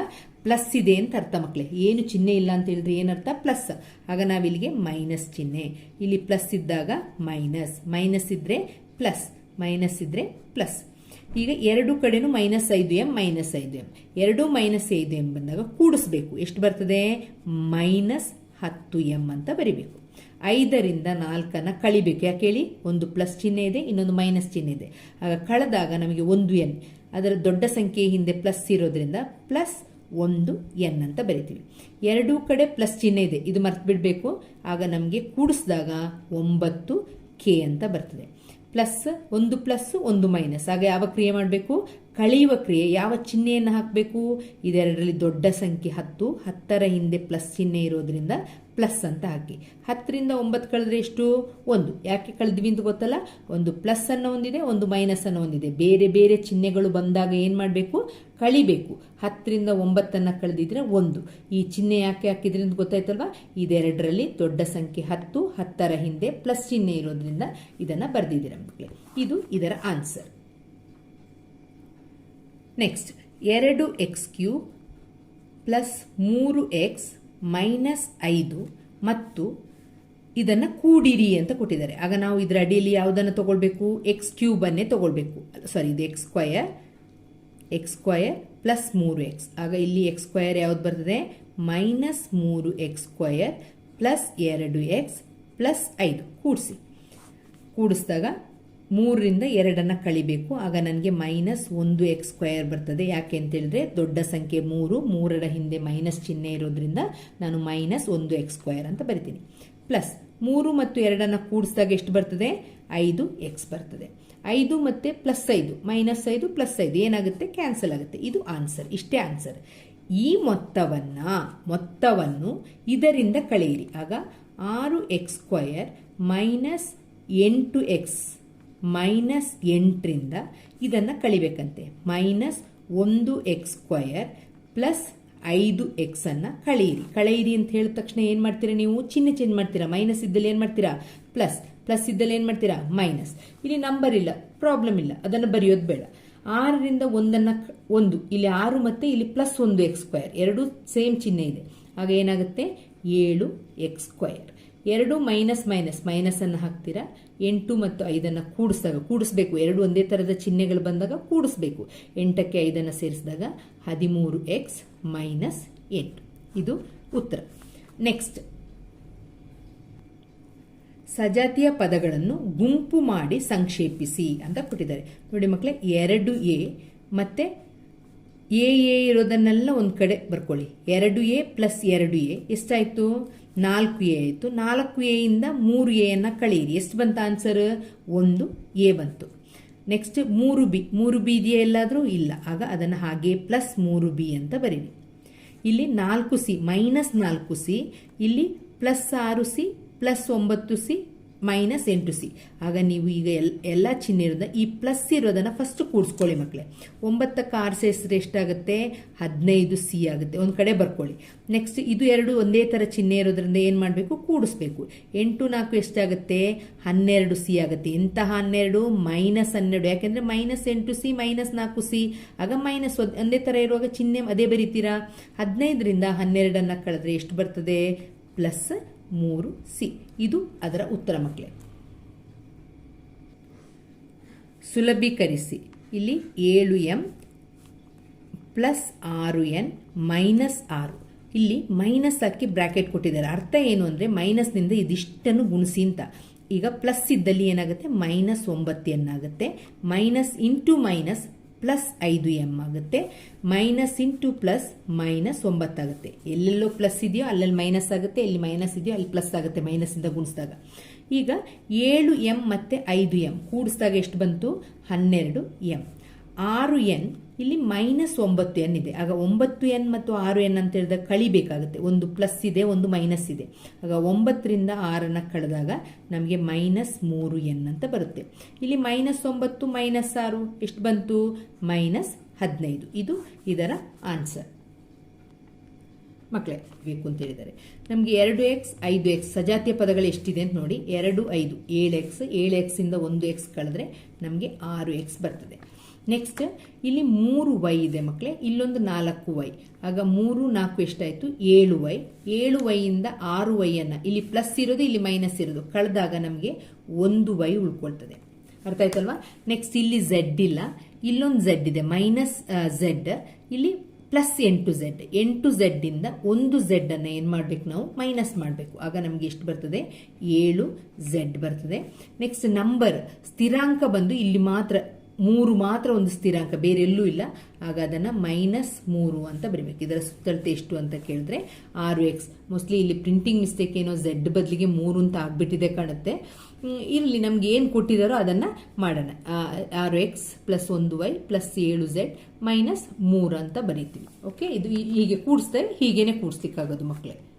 ಪ್ಲಸ್ ಇದೆ ಅಂತ ಅರ್ಥ ಮಕ್ಕಳೇ ಏನು ಚಿಹ್ನೆ ಇಲ್ಲ ಅಂತ ಹೇಳಿದ್ರೆ ಏನರ್ಥ ಪ್ಲಸ್ ಆಗ ನಾವಿಲ್ಲಿಗೆ ಮೈನಸ್ ಚಿಹ್ನೆ. ಇಲ್ಲಿ ಪ್ಲಸ್ ಇದ್ದಾಗ ಮೈನಸ್ ಮೈನಸ್ ಇದ್ರೆ ಪ್ಲಸ್ ಮೈನಸ್ ಇದ್ರೆ ಪ್ಲಸ್ ಈಗ ಎರಡು ಕಡೆನೂ ಮೈನಸ್ ಐದು ಎಂ ಮೈನಸ್ ಐದು ಎಂ. ಎರಡು ಮೈನಸ್ ಐದು ಎಂ ಬಂದಾಗ ಕೂಡಿಸ್ಬೇಕು. ಎಷ್ಟು ಬರ್ತದೆ? ಮೈನಸ್ ಹತ್ತು ಎಂ ಅಂತ ಬರಿಬೇಕು. ಐದರಿಂದ ನಾಲ್ಕನ್ನು ಕಳಿಬೇಕು. ಯಾಕೆ ಹೇಳಿ? ಒಂದು ಪ್ಲಸ್ ಚಿಹ್ನೆ ಇದೆ, ಇನ್ನೊಂದು ಮೈನಸ್ ಚಿಹ್ನೆ ಇದೆ. ಆಗ ಕಳೆದಾಗ ನಮಗೆ ಒಂದು ಎನ್, ಅದರ ದೊಡ್ಡ ಸಂಖ್ಯೆ ಹಿಂದೆ ಪ್ಲಸ್ ಇರೋದ್ರಿಂದ ಪ್ಲಸ್ ಒಂದು ಎನ್ ಅಂತ ಬರಿತೀವಿ. ಎರಡೂ ಕಡೆ ಪ್ಲಸ್ ಚಿಹ್ನೆ ಇದೆ, ಇದು ಮರ್ತು ಬಿಡಬೇಕು ಆಗ ನಮಗೆ ಕೂಡಿಸಿದಾಗ ಒಂಬತ್ತು ಕೆ ಅಂತ ಬರ್ತದೆ. ಪ್ಲಸ್ ಒಂದು ಪ್ಲಸ್ ಒಂದು ಮೈನಸ್. ಆಗ ಯಾವ ಕ್ರಿಯೆ ಮಾಡಬೇಕು? ಕಳೆಯುವ ಕ್ರಿಯೆ. ಯಾವ ಚಿಹ್ನೆಯನ್ನು ಹಾಕಬೇಕು? ಇದೆರಡರಲ್ಲಿ ದೊಡ್ಡ ಸಂಖ್ಯೆ ಹತ್ತು. ಹತ್ತರ ಹಿಂದೆ ಪ್ಲಸ್ ಚಿಹ್ನೆ ಇರೋದ್ರಿಂದ ಪ್ಲಸ್ ಅಂತ ಹಾಕಿ. ಹತ್ತರಿಂದ ಒಂಬತ್ತು ಕಳೆದ್ರೆ ಎಷ್ಟು? ಒಂದು. ಯಾಕೆ ಕಳೆದ್ವಿ ಅಂತ ಗೊತ್ತಲ್ಲ? ಒಂದು ಪ್ಲಸ್ ಅನ್ನೋ ಒಂದಿದೆ, ಒಂದು ಮೈನಸ್ ಅನ್ನೋ ಒಂದಿದೆ. ಬೇರೆ ಬೇರೆ ಚಿಹ್ನೆಗಳು ಬಂದಾಗ ಏನು ಮಾಡಬೇಕು? ಕಳಿಬೇಕು. ಹತ್ತರಿಂದ ಒಂಬತ್ತನ್ನು ಕಳೆದಿದ್ರೆ ಒಂದು. ಈ ಚಿಹ್ನೆ ಯಾಕೆ ಹಾಕಿದ್ರಿ ಅಂತ ಗೊತ್ತಾಯ್ತಲ್ವಾ? ಇದೆರಡರಲ್ಲಿ ದೊಡ್ಡ ಸಂಖ್ಯೆ ಹತ್ತು, ಹತ್ತರ ಹಿಂದೆ ಪ್ಲಸ್ ಚಿಹ್ನೆ ಇರೋದ್ರಿಂದ ಇದನ್ನು ಬರೆದಿದ್ದೀರ ಮಕ್ಕಳೇ ಇದು ಇದರ ಆನ್ಸರ್. ನೆಕ್ಸ್ಟ್, ಎರಡು ಎಕ್ಸ್ ಕ್ಯೂಬ್ ಪ್ಲಸ್ ಮೂರು ಎಕ್ಸ್ ಮೈನಸ್ ಐದು ಮತ್ತು ಇದನ್ನು ಕೂಡಿರಿ ಅಂತ ಕೊಟ್ಟಿದ್ದಾರೆ. ಆಗ ನಾವು ಇದರ ಅಡಿಯಲ್ಲಿ ಯಾವುದನ್ನು ತಗೊಳ್ಬೇಕು? ಎಕ್ಸ್ ಕ್ಯೂಬನ್ನೇ ತಗೊಳ್ಬೇಕು. ಸಾರಿ ಇದು x square x square plus ಮೂರು ಎಕ್ಸ್ ಆಗ ಇಲ್ಲಿ ಎಕ್ಸ್ ಸ್ಕ್ವಯರ್ ಯಾವ್ದು ಬರ್ತದೆ? ಮೈನಸ್ ಮೂರು ಎಕ್ಸ್ ಸ್ಕ್ವಯರ್ ಪ್ಲಸ್ ಎರಡು ಎಕ್ಸ್ ಪ್ಲಸ್ ಐದು. ಕೂಡಿಸಿ. ಕೂಡಿಸಿದಾಗ ಮೂರರಿಂದ ಎರಡನ್ನು ಕಳಿಬೇಕು. ಆಗ ನನಗೆ ಮೈನಸ್ ಒಂದು ಎಕ್ಸ್ ಸ್ಕ್ವಯರ್ ಬರ್ತದೆ. ಯಾಕೆ ಅಂತೇಳಿದ್ರೆ ದೊಡ್ಡ ಸಂಖ್ಯೆ ಮೂರು, ಮೂರರ ಹಿಂದೆ ಮೈನಸ್ ಚಿಹ್ನೆ ಇರೋದ್ರಿಂದ ನಾನು ಮೈನಸ್ ಒಂದು ಎಕ್ಸ್ ಸ್ಕ್ವಯರ್ ಅಂತ ಬರಿತೀನಿ. ಪ್ಲಸ್ ಮೂರು ಮತ್ತು ಎರಡನ್ನು ಕೂಡಿಸಿದಾಗ ಎಷ್ಟು ಬರ್ತದೆ? ಐದು ಎಕ್ಸ್ ಬರ್ತದೆ. ಐದು ಮತ್ತು ಪ್ಲಸ್ ಐದು ಮೈನಸ್ ಐದು ಪ್ಲಸ್ ಐದು. ಏನಾಗುತ್ತೆ? ಕ್ಯಾನ್ಸಲ್ ಆಗುತ್ತೆ. ಇದು ಆನ್ಸರ್ ಇಷ್ಟೇ ಆನ್ಸರ್ ಈ ಮೊತ್ತವನ್ನು ಮೊತ್ತವನ್ನು ಇದರಿಂದ ಕಳೆಯಿರಿ. ಆಗ ಆರು ಎಕ್ಸ್ ಸ್ಕ್ವಯರ್ ಮೈನಸ್ ಎಂಟು ಎಕ್ಸ್ ಮೈನಸ್ ಎಂಟರಿಂದ ಇದನ್ನು ಕಳಿಬೇಕಂತೆ. ಮೈನಸ್ ಒಂದು ಎಕ್ಸ್ ಸ್ಕ್ವಯರ್ ಪ್ಲಸ್ ಐದು ಎಕ್ಸನ್ನು ಕಳೆಯಿರಿ. ಕಳೆಯಿರಿ ಅಂತ ಹೇಳಿದ ತಕ್ಷಣ ಏನು ಮಾಡ್ತೀರಾ ನೀವು? ಚಿಹ್ನೆ ಚೇಂಜ್ ಮಾಡ್ತೀರಾ? ಮೈನಸ್ ಇದ್ದಲ್ಲಿ ಏನು ಮಾಡ್ತೀರಾ? ಪ್ಲಸ್ ಪ್ಲಸ್ ಇದ್ದಲ್ಲಿ ಏನು ಮಾಡ್ತೀರಾ? ಮೈನಸ್ ಇಲ್ಲಿ ನಂಬರ್ ಇಲ್ಲ. ಪ್ರಾಬ್ಲಮ್ ಇಲ್ಲ. ಅದನ್ನು ಬರೆಯೋದು ಬೇಡ. ಆರರಿಂದ ಒಂದನ್ನು ಒಂದು. ಇಲ್ಲಿ ಆರು ಮತ್ತು ಇಲ್ಲಿ ಪ್ಲಸ್ ಒಂದು ಎಕ್ಸ್ ಸ್ಕ್ವಯರ್ ಎರಡು ಸೇಮ್ ಚಿಹ್ನೆ ಇದೆ. ಆಗ ಏನಾಗುತ್ತೆ? ಏಳು ಎಕ್ಸ್ ಸ್ಕ್ವಯರ್ ಎರಡು ಮೈನಸ್ ಮೈನಸ್ ಮೈನಸ್ ಅನ್ನು ಹಾಕ್ತೀರಾ? ಎಂಟು ಮತ್ತು ಐದನ್ನು ಕೂಡಿಸಿದಾಗ, ಕೂಡಿಸ್ಬೇಕು. ಎರಡು ಒಂದೇ ಥರದ ಚಿಹ್ನೆಗಳು ಬಂದಾಗ ಕೂಡಿಸ್ಬೇಕು. ಎಂಟಕ್ಕೆ ಐದನ್ನು ಸೇರಿಸಿದಾಗ ಹದಿಮೂರು ಎಕ್ಸ್ ಮೈನಸ್ ಎಂಟು. ಇದು ಉತ್ತರ. ನೆಕ್ಸ್ಟ್ ಸಜಾತಿಯ ಪದಗಳನ್ನು ಗುಂಪು ಮಾಡಿ ಸಂಕ್ಷೇಪಿಸಿ ಅಂತ ಕೊಟ್ಟಿದ್ದಾರೆ. ನೋಡಿ ಮಕ್ಕಳೇ, ಎರಡು ಎ ಮತ್ತೆ ಎ ಎ ಇರೋದನ್ನೆಲ್ಲ ಒಂದು ಕಡೆ ಬರ್ಕೊಳ್ಳಿ. ಎರಡು ಎ ಪ್ಲಸ್ ಎರಡು ಎ ಎಷ್ಟಾಯಿತು? ನಾಲ್ಕು ಎ ಆಯಿತು ನಾಲ್ಕು ಎ ಇಂದ ಮೂರು ಎ ಅನ್ನು ಕಳೆಯಿರಿ ಎಷ್ಟು ಬಂತ ಆನ್ಸರ್ ಒಂದು ಎ ಬಂತು. ನೆಕ್ಸ್ಟ್ ಮೂರು ಬಿ. ಮೂರು ಬಿ ಇದೆಯಾ ಎಲ್ಲಾದರೂ? ಇಲ್ಲ. ಆಗ ಅದನ್ನು ಹಾಗೆ ಪ್ಲಸ್ ಮೂರು ಬಿ ಅಂತ ಬರೀರಿ. ಇಲ್ಲಿ ನಾಲ್ಕು ಸಿ ಮೈನಸ್ ನಾಲ್ಕು ಸಿ, ಇಲ್ಲಿ ಪ್ಲಸ್ ಆರು ಸಿ ಪ್ಲಸ್ ಒಂಬತ್ತು ಸಿ ಮೈನಸ್ ಎಂಟು ಸಿ. ಆಗ ನೀವು ಈಗ ಎಲ್, ಎಲ್ಲ ಚಿಹ್ನೆ ಇರೋದ ಈ ಪ್ಲಸ್ ಇರೋದನ್ನು ಫಸ್ಟ್ ಕೂಡಿಸ್ಕೊಳ್ಳಿ ಮಕ್ಕಳೇ ಒಂಬತ್ತಕ್ಕೆ ಆರು ಸೇರಿಸಿದ್ರೆ ಎಷ್ಟಾಗುತ್ತೆ? ಹದಿನೈದು ಸಿ ಆಗುತ್ತೆ. ಒಂದು ಕಡೆ ಬರ್ಕೊಳ್ಳಿ. ನೆಕ್ಸ್ಟ್ ಇದು ಎರಡು ಒಂದೇ ಥರ ಚಿಹ್ನೆ ಇರೋದ್ರಿಂದ ಏನು ಮಾಡಬೇಕು? ಕೂಡಿಸ್ಬೇಕು. ಎಂಟು ನಾಲ್ಕು ಎಷ್ಟಾಗುತ್ತೆ? ಹನ್ನೆರಡು ಸಿ ಆಗುತ್ತೆ. ಎಂತಹ ಹನ್ನೆರಡು? ಮೈನಸ್ ಹನ್ನೆರಡು. ಯಾಕೆಂದರೆ ಮೈನಸ್ ಎಂಟು ಸಿ, ಮೈನಸ್ ನಾಲ್ಕು ಸಿ. ಆಗ ಮೈನಸ್ ಒಂದೇ ಥರ ಇರುವಾಗ ಚಿಹ್ನೆ ಅದೇ ಬರೀತೀರಾ? ಹದಿನೈದರಿಂದ ಹನ್ನೆರಡನ್ನು ಕಳೆದ್ರೆ ಎಷ್ಟು ಬರ್ತದೆ? ಪ್ಲಸ್ ಮೂರು ಸಿ. ಇದು ಅದರ ಉತ್ತರ ಮಕ್ಕಳೇ. ಸುಲಭೀಕರಿಸಿ. ಇಲ್ಲಿ ಏಳು ಎಂ ಪ್ಲಸ್ ಆರು ಎನ್ ಮೈನಸ್ ಆರು. ಇಲ್ಲಿ ಮೈನಸ್ ಹಾಕಿ ಬ್ರ್ಯಾಕೆಟ್ ಕೊಟ್ಟಿದ್ದಾರೆ. ಅರ್ಥ ಏನು ಅಂದರೆ ಮೈನಸ್ನಿಂದ ಇದಿಷ್ಟನ್ನು ಗುಣಿಸಿ ಅಂತ. ಈಗ ಪ್ಲಸ್ ಇದ್ದಲ್ಲಿ ಏನಾಗುತ್ತೆ? ಮೈನಸ್ ಒಂಬತ್ತು ಎನ್ ಆಗುತ್ತೆ. ಮೈನಸ್ ಇಂಟು ಮೈನಸ್ ಪ್ಲಸ್ ಐದು ಎಂ ಆಗುತ್ತೆ. ಮೈನಸ್ ಇಂಟು ಪ್ಲಸ್ ಮೈನಸ್ ಒಂಬತ್ತಾಗುತ್ತೆ ಎಲ್ಲೆಲ್ಲೋ ಪ್ಲಸ್ ಇದೆಯೋ ಅಲ್ಲಲ್ಲಿ ಮೈನಸ್ ಆಗುತ್ತೆ ಎಲ್ಲಿ ಮೈನಸ್ ಇದೆಯೋ ಅಲ್ಲಿ ಪ್ಲಸ್ ಆಗುತ್ತೆ, ಮೈನಸ್ಸಿಂದ ಗುಣಿಸಿದಾಗ. ಈಗ ಏಳು ಎಂ ಮತ್ತು ಐದು ಎಂ, ಕೂಡಿಸಿದಾಗ ಎಷ್ಟು ಬಂತು? ಹನ್ನೆರಡು ಎಂ. ಆರು ಎನ್, ಇಲ್ಲಿ ಮೈನಸ್ ಒಂಬತ್ತು ಎನ್ ಇದೆ. ಆಗ ಒಂಬತ್ತು ಎನ್ ಮತ್ತು ಆರು ಎನ್ ಅಂತ ಹೇಳಿದಾಗ ಕಳಿಬೇಕಾಗುತ್ತೆ. ಒಂದು ಪ್ಲಸ್ ಇದೆ, ಒಂದು ಮೈನಸ್ ಇದೆ. ಆಗ ಒಂಬತ್ತರಿಂದ ಆರನ್ನು ಕಳೆದಾಗ ನಮಗೆ ಮೈನಸ್ ಮೂರು ಎನ್ ಅಂತ ಬರುತ್ತೆ. ಇಲ್ಲಿ ಮೈನಸ್ ಒಂಬತ್ತು ಮೈನಸ್ ಆರು, ಎಷ್ಟು ಬಂತು? ಮೈನಸ್ ಹದಿನೈದು. ಇದು ಇದರ ಆನ್ಸರ್ ಮಕ್ಕಳೇ ಬೇಕು ಅಂತ ಹೇಳಿದ್ದಾರೆ. ನಮಗೆ ಎರಡು ಎಕ್ಸ್ ಐದು ಎಕ್ಸ್ ಸಜಾತಿಯ ಪದಗಳು ಎಷ್ಟಿದೆ ಅಂತ ನೋಡಿ. ಎರಡು, ಐದು. ಏಳು ಎಕ್ಸ್ ಏಳು ಎಕ್ಸಿಂದ ಒಂದು ಎಕ್ಸ್ ಕಳೆದ್ರೆ ನಮಗೆ ಆರು ಎಕ್ಸ್ ಬರ್ತದೆ. ನೆಕ್ಸ್ಟ್ ಇಲ್ಲಿ ಮೂರು ವೈ ಇದೆ ಮಕ್ಕಳೇ ಇಲ್ಲೊಂದು ನಾಲ್ಕು ವೈ ಆಗ ಮೂರು, ನಾಲ್ಕು ಎಷ್ಟಾಯಿತು? ಏಳು ವೈ ಏಳು ವೈಯಿಂದ ಆರು ವೈಯನ್ನು ಇಲ್ಲಿ ಪ್ಲಸ್ ಇರೋದು, ಇಲ್ಲಿ ಮೈನಸ್ ಇರೋದು. ಕಳೆದಾಗ ನಮಗೆ ಒಂದು ವೈ ಉಳ್ಕೊಳ್ತದೆ. ಅರ್ಥ ಆಯ್ತಲ್ವಾ? ನೆಕ್ಸ್ಟ್ ಇಲ್ಲಿ ಝೆಡ್ ಇಲ್ಲ. ಇಲ್ಲೊಂದು ಝೆಡ್ ಇದೆ. ಮೈನಸ್ ಝೆಡ್ ಇಲ್ಲಿ ಪ್ಲಸ್ ಎಂಟು ಝೆಡ್ ಎಂಟು ಝೆಡ್ಡಿಂದ ಒಂದು ಝೆಡ್ಡನ್ನು ಏನು ಮಾಡಬೇಕು ನಾವು? ಮೈನಸ್ ಮಾಡಬೇಕು. ಆಗ ನಮಗೆ ಎಷ್ಟು ಬರ್ತದೆ? ಏಳು ಝೆಡ್ ಬರ್ತದೆ. ನೆಕ್ಸ್ಟ್ ನಂಬರ್ ಸ್ಥಿರಾಂಕ ಬಂದು ಇಲ್ಲಿ ಮಾತ್ರ ಮೂರು ಮಾತ್ರ ಒಂದು ಸ್ಥಿರಾಂಕ, ಬೇರೆ ಎಲ್ಲೂ ಇಲ್ಲ. ಆಗ ಅದನ್ನು ಮೈನಸ್ ಮೂರು ಅಂತ ಬರೀಬೇಕು. ಇದರ ಸುತ್ತಳತೆ ಎಷ್ಟು ಅಂತ ಕೇಳಿದ್ರೆ ಆರು ಎಕ್ಸ್ ಮೋಸ್ಟ್ಲಿ ಇಲ್ಲಿ ಪ್ರಿಂಟಿಂಗ್ ಮಿಸ್ಟೇಕ್ ಏನೋ ಝೆಡ್ ಬದಲಿಗೆ ಮೂರು ಅಂತ ಆಗ್ಬಿಟ್ಟಿದೆ ಕಾಣುತ್ತೆ. ಇಲ್ಲಿ ನಮ್ಗೆ ಏನು ಕೊಟ್ಟಿದ್ದಾರೋ ಅದನ್ನು ಮಾಡೋಣ. ಆರು ಎಕ್ಸ್ ಪ್ಲಸ್ ಒಂದು ವೈ ಪ್ಲಸ್ ಏಳು ಝೆಡ್ ಮೈನಸ್ ಮೂರು ಅಂತ ಬರೀತೀವಿ. ಓಕೆ ಇದು ಹೀಗೆ ಕೂಡಿಸ್ತಾರೆ ಹೀಗೇನೆ ಕೂಡಿಸ್ಲಿಕ್ಕಾಗೋದು ಮಕ್ಕಳೇ